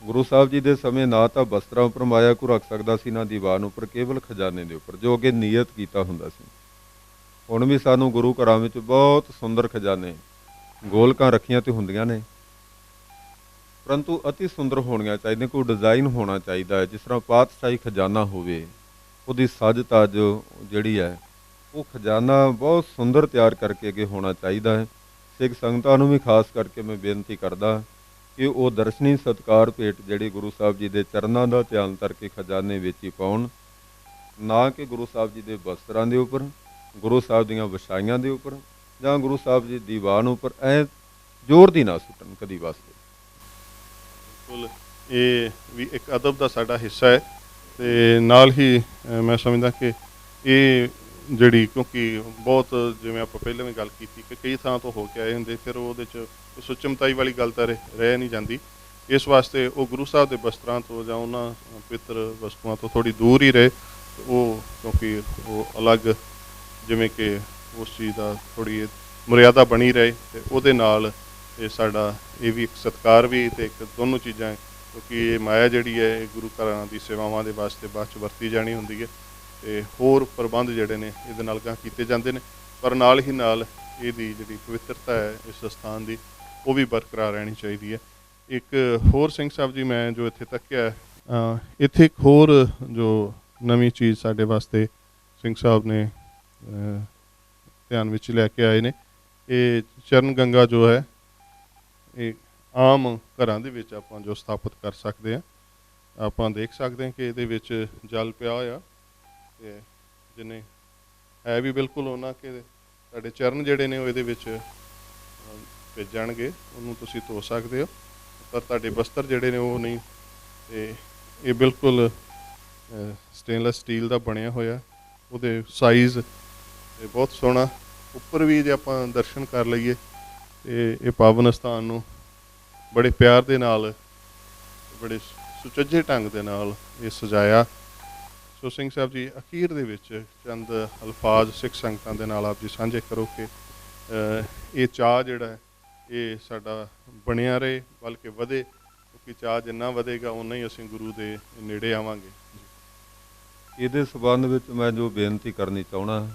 ਗੁਰੂ ਸਾਹਿਬ ਜੀ ਦੇ ਸਮੇਂ ਨਾ ਤਾਂ ਵਸਤਰਾਂ ਉੱਪਰ ਮਾਇਆ ਕੋ ਰੱਖ ਸਕਦਾ ਸੀ, ਨਾ ਦੀਵਾਨ ਉੱਪਰ, ਕੇਵਲ ਖਜ਼ਾਨੇ ਦੇ ਉੱਪਰ, ਜੋ ਕਿ ਨੀਅਤ ਕੀਤਾ ਹੁੰਦਾ ਸੀ। ਹੁਣ ਵੀ ਸਾਨੂੰ ਗੁਰੂ ਘਰਾਂ ਵਿੱਚ ਬਹੁਤ ਸੁੰਦਰ ਖਜ਼ਾਨੇ, ਗੋਲਕਾਂ ਰੱਖੀਆਂ ਤੇ ਹੁੰਦੀਆਂ ਨੇ। ਪਰੰਤੂ ਅਤੀ ਸੁੰਦਰ ਹੋਣੀਆਂ ਚਾਹੀਦੀਆਂ ਕੋਈ ਡਿਜ਼ਾਈਨ ਹੋਣਾ ਚਾਹੀਦਾ ਹੈ, ਜਿਸ ਤਰ੍ਹਾਂ ਪਾਤਸ਼ਾਹੀ ਖਜ਼ਾਨਾ ਹੋਵੇ, ਉਹਦੀ ਸੱਜ ਤੱਜ ਜਿਹੜੀ ਹੈ, ਉਹ ਖਜ਼ਾਨਾ ਬਹੁਤ ਸੁੰਦਰ ਤਿਆਰ ਕਰਕੇ ਅੱਗੇ ਹੋਣਾ ਚਾਹੀਦਾ ਹੈ। ਸਿੱਖ ਸੰਗਤਾਂ ਨੂੰ ਵੀ ਖਾਸ ਕਰਕੇ ਮੈਂ ਬੇਨਤੀ ਕਰਦਾ ਕਿ ਉਹ ਦਰਸ਼ਨੀ ਸਤਕਾਰ ਭੇਟ ਜਿਹੜੇ ਗੁਰੂ ਸਾਹਿਬ ਜੀ ਦੇ ਚਰਨਾਂ ਦਾ ਧਿਆਨ ਕਰਕੇ ਖਜ਼ਾਨੇ ਵਿੱਚ ਹੀ ਪਾਉਣ, ਨਾ ਕਿ ਗੁਰੂ ਸਾਹਿਬ ਜੀ ਦੇ ਵਸਤਰਾਂ ਦੇ ਉੱਪਰ, ਗੁਰੂ ਸਾਹਿਬ ਦੀਆਂ ਵਿਛਾਈਆਂ ਦੇ ਉੱਪਰ, ਜਾਂ ਗੁਰੂ ਸਾਹਿਬ ਜੀ ਦੀਵਾਨ ਉੱਪਰ, ਐ ਜ਼ੋਰ ਦੀ ਨਾ ਸੁੱਟਣ ਕਦੀ ਵਾਸਤੇ। ਬਿਲਕੁਲ ਇਹ ਵੀ ਇੱਕ ਅਦਬ ਦਾ ਸਾਡਾ ਹਿੱਸਾ ਹੈ ਤੇ ਨਾਲ ਹੀ ਮੈਂ ਸਮਝਦਾ ਕਿ ਇਹ ਜਿਹੜੀ ਕਿਉਂਕਿ ਬਹੁਤ ਜਿਵੇਂ ਆਪਾਂ ਪਹਿਲਾਂ ਵੀ ਗੱਲ ਕੀਤੀ ਕਿ ਕਈ ਥਾਂ ਤੋਂ ਹੋ ਕੇ ਆਏ ਹੁੰਦੇ, ਫਿਰ ਉਹਦੇ ਚ ਸੁਚਮਤਾਈ ਵਾਲੀ ਗੱਲ ਤਾਂ ਰਹਿ ਰਹਿ ਨਹੀਂ ਜਾਂਦੀ। ਇਸ ਵਾਸਤੇ ਉਹ ਗੁਰੂ ਸਾਹਿਬ ਦੇ ਬਸਤਰਾਂ ਤੋਂ ਜਾਂ ਉਹਨਾਂ ਪਵਿੱਤਰ ਵਸਤੂਆਂ ਤੋਂ ਥੋੜੀ ਦੂਰ ਹੀ ਰਹੇ ਉਹ ਕਿਉਂਕਿ ਉਹ ਅਲੱਗ ਜਿਵੇਂ ਕਿ ਉਸ ਚੀਜ਼ ਦਾ ਥੋੜੀ ਮਰਿਆਦਾ ਬਣੀ ਰਹੇ ਤੇ ਉਹਦੇ ਨਾਲ ਇਹ ਸਾਡਾ ਇਹ ਵੀ ਇੱਕ ਸਤਕਾਰ ਵੀ ਤੇ ਇੱਕ ਦੋਨੋਂ ਚੀਜ਼ਾਂ ਹੈ, ਕਿਉਂਕਿ ਇਹ ਮਾਇਆ ਜਿਹੜੀ ਹੈ ਇਹ ਗੁਰੂ ਘਰਾਂ ਦੀ ਸੇਵਾਵਾਂ ਦੇ ਵਾਸਤੇ ਬਾਅਦ ਚ ਵਰਤੀ ਜਾਣੀ ਹੁੰਦੀ ਹੈ ਤੇ ਹੋਰ ਪ੍ਰਬੰਧ ਜਿਹੜੇ ਨੇ ਇਹਦੇ ਨਾਲ ਗਾਂ ਕੀਤੇ ਜਾਂਦੇ ਨੇ ਪਰ ਨਾਲ ਹੀ ਨਾਲ ਇਹਦੀ ਜਿਹੜੀ ਪਵਿੱਤਰਤਾ ਹੈ ਇਸ ਸਥਾਨ ਦੀ ਉਹ ਵੀ ਬਰਕਰਾਰ ਰਹਿਣੀ ਚਾਹੀਦੀ ਹੈ। ਇੱਕ ਹੋਰ ਸਿੰਘ ਸਾਹਿਬ ਜੀ ਮੈਂ ਜੋ ਇੱਥੇ ਤੱਕਿਆ ਹੈ, ਇੱਥੇ ਇੱਕ ਹੋਰ ਜੋ ਨਵੀਂ ਚੀਜ਼ ਸਾਡੇ ਵਾਸਤੇ ਸਿੰਘ ਸਾਹਿਬ ਨੇ ਧਿਆਨ ਵਿੱਚ ਲੈ ਕੇ ਆਏ ਨੇ ਇਹ ਚਰਨ ਗੰਗਾ ਜੋ ਹੈ ਇਹ ਆਮ ਘਰਾਂ ਦੇ ਵਿੱਚ ਆਪਾਂ ਜੋ ਸਥਾਪਿਤ ਕਰ ਸਕਦੇ ਆ ਆਪਾਂ ਦੇਖ ਸਕਦੇ ਹਾਂ ਕਿ ਇਹਦੇ ਵਿੱਚ ਜਲ ਪਿਆ ਹੋਇਆ ਤੇ ਜਿਹਨੇ ਹੈ ਵੀ ਬਿਲਕੁਲ ਉਹਨਾਂ ਕਿ ਤੁਹਾਡੇ ਚਰਨ ਜਿਹੜੇ ਨੇ ਉਹ ਇਹਦੇ ਵਿੱਚ ਭੇਜਣਗੇ ਉਹਨੂੰ ਤੁਸੀਂ ਧੋ ਸਕਦੇ ਹੋ। ਪਰ ਤੁਹਾਡੇ ਵਸਤਰ ਜਿਹੜੇ ਨੇ ਉਹ ਨਹੀਂ, ਤੇ ਇਹ ਬਿਲਕੁਲ ਸਟੇਨਲੈਸ ਸਟੀਲ ਦਾ ਬਣਿਆ ਹੋਇਆ। ਉਹਦੇ ਸਾਈਜ਼ ਤੇ ਬਹੁਤ ਸੋਹਣਾ। ਉੱਪਰ ਵੀ ਜੇ ਆਪਾਂ ਦਰਸ਼ਨ ਕਰ ਲਈਏ ਤੇ ਇਹ ਪਾਵਨ ਸਥਾਨ ਨੂੰ ਬੜੇ ਪਿਆਰ ਦੇ ਨਾਲ, ਬੜੇ ਸੁਚੱਜੇ ਢੰਗ ਦੇ ਨਾਲ ਇਹ ਸਜਾਇਆ। ਸੋ ਸਿੰਘ ਸਾਹਿਬ ਜੀ, ਅਖੀਰ ਦੇ ਵਿੱਚ ਚੰਦ ਅਲਫਾਜ਼ ਸਿੱਖ ਸੰਗਤਾਂ ਦੇ ਨਾਲ ਆਪ ਜੀ ਸਾਂਝੇ ਕਰੋ ਕਿ ਇਹ ਚਾਹ ਜਿਹੜਾ ਹੈ, ਇਹ ਸਾਡਾ ਬਣਿਆ ਰਹੇ, ਬਲਕਿ ਵਧੇ, ਕਿਉਂਕਿ ਚਾਹ ਜਿੰਨਾ ਵਧੇਗਾ ਉਨਾ ਹੀ ਅਸੀਂ ਗੁਰੂ ਦੇ ਨੇੜੇ ਆਵਾਂਗੇ। ਇਹਦੇ ਸਬੰਧ ਵਿੱਚ ਮੈਂ ਜੋ ਬੇਨਤੀ ਕਰਨੀ ਚਾਹਣਾ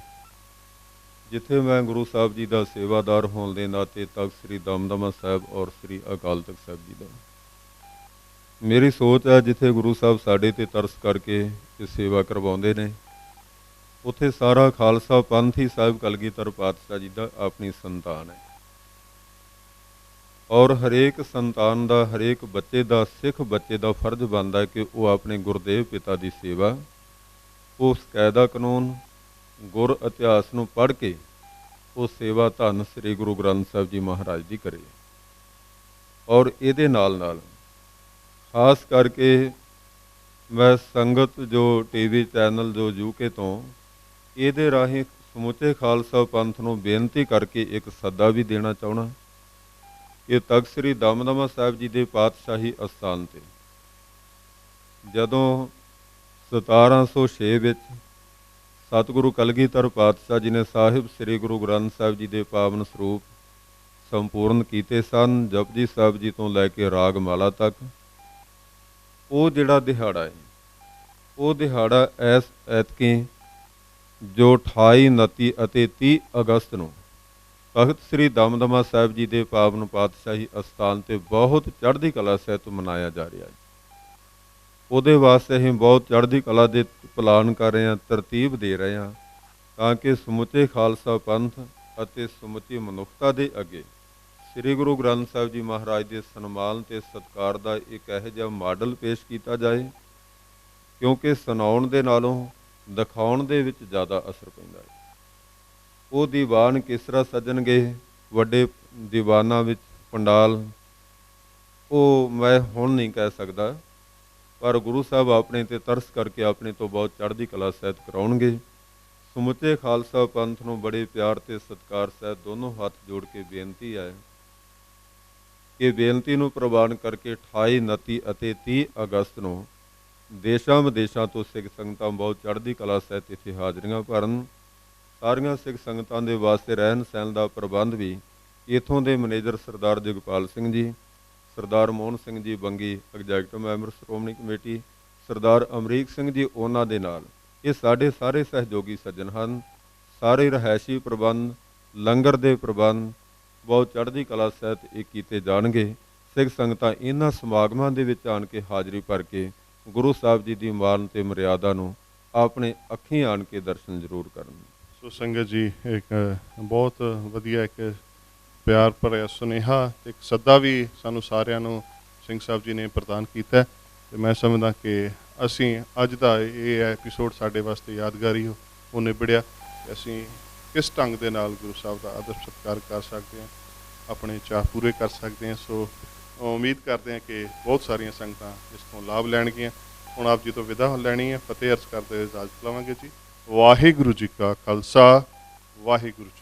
ਜਿੱਥੇ ਮੈਂ ਗੁਰੂ ਸਾਹਿਬ ਜੀ ਦਾ ਸੇਵਾਦਾਰ ਹੋਣ ਦੇ ਨਾਤੇ ਤਖਤ ਸ੍ਰੀ ਦਮਦਮਾ ਸਾਹਿਬ ਔਰ ਸ੍ਰੀ ਅਕਾਲ ਤਖਤ ਸਾਹਿਬ ਜੀ ਦਾ। ਮੇਰੀ ਸੋਚ ਹੈ ਜਿੱਥੇ ਗੁਰੂ ਸਾਹਿਬ ਸਾਡੇ ਤੇ ਤਰਸ ਕਰਕੇ ਇਹ ਸੇਵਾ ਕਰਵਾਉਂਦੇ ਨੇ, ਉੱਥੇ ਸਾਰਾ ਖਾਲਸਾ ਪੰਥ ਹੀ ਸਾਹਿਬ ਕਲਗੀਧਰ ਪਾਤਸ਼ਾਹ ਜੀ ਦਾ ਆਪਣੀ ਸੰਤਾਨ ਹੈ। ਔਰ ਹਰੇਕ ਸੰਤਾਨ ਦਾ, ਹਰੇਕ ਬੱਚੇ ਦਾ, ਸਿੱਖ ਬੱਚੇ ਦਾ ਫਰਜ਼ ਬਣਦਾ ਕਿ ਉਹ ਆਪਣੇ ਗੁਰਦੇਵ ਪਿਤਾ ਦੀ ਸੇਵਾ, ਉਸ ਕਾਇਦਾ ਕਾਨੂੰਨ ਗੁਰ ਇਤਿਹਾਸ ਨੂੰ ਪੜ੍ਹ ਕੇ ਉਹ ਸੇਵਾ ਧੰਨ ਸ੍ਰੀ ਗੁਰੂ ਗ੍ਰੰਥ ਸਾਹਿਬ ਜੀ ਮਹਾਰਾਜ ਦੀ ਕਰੇ ਔਰ ਇਹਦੇ ਨਾਲ ਨਾਲ ਖਾਸ ਕਰਕੇ ਮੈਂ ਸੰਗਤ ਜੋ ਟੀਵੀ ਚੈਨਲ ਜੋ ਯੂਕੇ ਤੋਂ ਇਹਦੇ ਰਾਹੀਂ ਸਮੁੱਚੇ ਖਾਲਸਾ ਪੰਥ ਨੂੰ ਬੇਨਤੀ ਕਰਕੇ ਇੱਕ ਸੱਦਾ ਵੀ ਦੇਣਾ ਚਾਹਣਾ ਇਹ ਤਖਤ ਸ੍ਰੀ ਦਮਦਮਾ ਸਾਹਿਬ ਜੀ ਦੇ ਪਾਤਸ਼ਾਹੀ ਅਸਥਾਨ ਤੇ ਜਦੋਂ 1706 ਵਿੱਚ ਸਤਿਗੁਰੂ ਕਲਗੀਧਰ ਪਾਤਸ਼ਾਹ ਜੀ ਨੇ ਸਾਹਿਬ ਸ੍ਰੀ ਗੁਰੂ ਗ੍ਰੰਥ ਸਾਹਿਬ ਜੀ ਦੇ ਪਾਵਨ ਸਰੂਪ ਸੰਪੂਰਨ ਕੀਤੇ ਸਨ, ਜਪਜੀ ਸਾਹਿਬ ਜੀ ਤੋਂ ਲੈ ਕੇ ਰਾਗ ਮਾਲਾ ਤੱਕ। ਉਹ ਜਿਹੜਾ ਦਿਹਾੜਾ ਹੈ, ਉਹ ਦਿਹਾੜਾ ਐਸ ਐਤਕੀ ਜੋ 28 29 ਅਤੇ 30 ਅਗਸਤ ਨੂੰ ਤਖਤ ਸ੍ਰੀ ਦਮਦਮਾ ਸਾਹਿਬ ਜੀ ਦੇ ਪਾਵਨ ਪਾਤਸ਼ਾਹੀ ਅਸਥਾਨ ਤੇ ਬਹੁਤ ਚੜ੍ਹਦੀ ਕਲਾ ਸਹਿਤ ਮਨਾਇਆ ਜਾ ਰਿਹਾ ਹੈ। ਉਹਦੇ ਵਾਸਤੇ ਅਸੀਂ ਬਹੁਤ ਚੜ੍ਹਦੀ ਕਲਾ ਦੇ ਪਲਾਨ ਕਰ ਰਹੇ ਹਾਂ, ਤਰਤੀਬ ਦੇ ਰਹੇ ਹਾਂ ਤਾਂ ਕਿ ਸਮੁੱਚੇ ਖਾਲਸਾ ਪੰਥ ਅਤੇ ਸਮੁੱਚੀ ਮਨੁੱਖਤਾ ਦੇ ਅੱਗੇ ਸ੍ਰੀ ਗੁਰੂ ਗ੍ਰੰਥ ਸਾਹਿਬ ਜੀ ਮਹਾਰਾਜ ਦੇ ਸਨਮਾਨ ਤੇ ਸਤਿਕਾਰ ਦਾ ਇੱਕ ਇਹੋ ਜਿਹਾ ਮਾਡਲ ਪੇਸ਼ ਕੀਤਾ ਜਾਏ, ਕਿਉਂਕਿ ਸੁਣਾਉਣ ਦੇ ਨਾਲੋਂ ਦਿਖਾਉਣ ਦੇ ਵਿੱਚ ਜ਼ਿਆਦਾ ਅਸਰ ਪੈਂਦਾ ਹੈ। ਉਹ ਦੀਵਾਨ ਕਿਸ ਤਰ੍ਹਾਂ ਸਜਣਗੇ? ਵੱਡੇ ਦੀਵਾਨਾਂ ਵਿੱਚ ਪੰਡਾਲ। ਉਹ ਮੈਂ ਹੁਣ ਨਹੀਂ ਕਹਿ ਸਕਦਾ। ਪਰ ਗੁਰੂ ਸਾਹਿਬ ਆਪਣੇ ਤੇ ਤਰਸ ਕਰਕੇ ਆਪਣੇ ਤੋਂ ਬਹੁਤ ਚੜ੍ਹਦੀ ਕਲਾ ਸਹਿਤ ਕਰਾਉਣਗੇ। ਸਮੁੱਚੇ ਖਾਲਸਾ ਪੰਥ ਨੂੰ ਬੜੇ ਪਿਆਰ ਤੇ ਸਤਿਕਾਰ ਸਹਿਤ ਦੋਨੋਂ ਹੱਥ ਜੋੜ ਕੇ ਬੇਨਤੀ ਹੈ ਕਿ ਬੇਨਤੀ ਨੂੰ ਪ੍ਰਵਾਨ ਕਰਕੇ 28 29 ਅਤੇ 30 ਅਗਸਤ ਨੂੰ ਦੇਸ਼ਾਂ ਵਿਦੇਸ਼ਾਂ ਤੋਂ ਸਿੱਖ ਸੰਗਤਾਂ ਬਹੁਤ ਚੜ੍ਹਦੀ ਕਲਾ ਸਹਿਤ ਇੱਥੇ ਹਾਜ਼ਰੀਆਂ ਭਰਨ, ਸਾਰੀਆਂ ਸਿੱਖ ਸੰਗਤਾਂ ਦੇ ਵਾਸਤੇ ਰਹਿਣ ਸਹਿਣ ਦਾ ਪ੍ਰਬੰਧ ਵੀ ਇਥੋਂ ਦੇ ਮੈਨੇਜਰ ਸਰਦਾਰ Jagpal Singh ji Sardar Mohan Singh ji Bangi, executive member, Shiromani committee, Sardar Amrik Singh ji ਉਹਨਾਂ ਦੇ ਨਾਲ। ਇਹ ਸਾਡੇ ਸਾਰੇ ਸਹਿਯੋਗੀ ਸੱਜਣ ਹਨ। ਸਾਰੇ ਰਹਿائشੀ ਪ੍ਰਬੰਧ, ਲੰਗਰ ਦੇ ਪ੍ਰਬੰਧ, ਬਹੁਤ ਚੜ੍ਹਦੀ ਕਲਾ ਸਹਿਤ ਇਹ ਕੀਤੇ ਜਾਣਗੇ। ਸਿੱਖ ਸੰਗਤਾਂ ਇਹਨਾਂ ਸਮਾਗਮਾਂ ਦੇ ਵਿੱਚ ਆਣ ਕੇ ਹਾਜ਼ਰੀ ਭਰ ਕੇ ਗੁਰੂ ਸਾਹਿਬ ਜੀ ਦੀ ਮਾਨ ਤੇ ਮਰਿਆਦਾ ਨੂੰ ਆਪਣੇ ਅੱਖੀਂ ਆਣ ਕੇ ਦਰਸ਼ਨ ਜ਼ਰੂਰ ਕਰਨ। ਸੋ ਸੰਗਤ ਜੀ, ਇੱਕ ਬਹੁਤ ਵਧੀਆ ਇੱਕ ਪਿਆਰ ਭਰਿਆ ਸੁਨੇਹਾ ਤੇ ਇੱਕ ਸੱਦਾ ਵੀ ਸਾਨੂੰ ਸਾਰਿਆਂ ਨੂੰ ਸਿੰਘ ਸਾਹਿਬ ਜੀ ਨੇ ਪ੍ਰਦਾਨ ਕੀਤਾ ਹੈ। ਤੇ ਮੈਂ ਸਮਝਦਾ ਕਿ ਅਸੀਂ ਅੱਜ ਦਾ ਇਹ ਐਪੀਸੋਡ ਸਾਡੇ ਵਾਸਤੇ ਯਾਦਗਾਰੀ ਹੋ, ਉਹ ਨਿਬੜਿਆ। ਅਸੀਂ ਕਿਸ ਢੰਗ ਦੇ ਨਾਲ ਗੁਰੂ ਸਾਹਿਬ ਦਾ ਆਦਰ ਸਤਿਕਾਰ ਕਰ ਸਕਦੇ ਹਾਂ, ਆਪਣੇ ਚਾਹ ਪੂਰੇ ਕਰ ਸਕਦੇ ਹਾਂ। ਸੋ ਉਮੀਦ ਕਰਦੇ ਹਾਂ ਕਿ ਬਹੁਤ ਸਾਰੀਆਂ ਸੰਗਤਾਂ ਇਸ ਤੋਂ ਲਾਭ ਲੈਣਗੀਆਂ। ਹੁਣ ਆਪ ਜੀ ਤੋਂ ਵਿਦਾ ਲੈਣੀ ਹੈ। ਫਤਿਹ ਅਰਜ਼ ਕਰਦੇ ਹੋਏ ਇਜਾਜ਼ਤ ਲਵਾਂਗੇ ਜੀ। ਵਾਹਿਗੁਰੂ ਜੀ ਕਾ ਖਾਲਸਾ, ਵਾਹਿਗੁਰੂ ਜੀ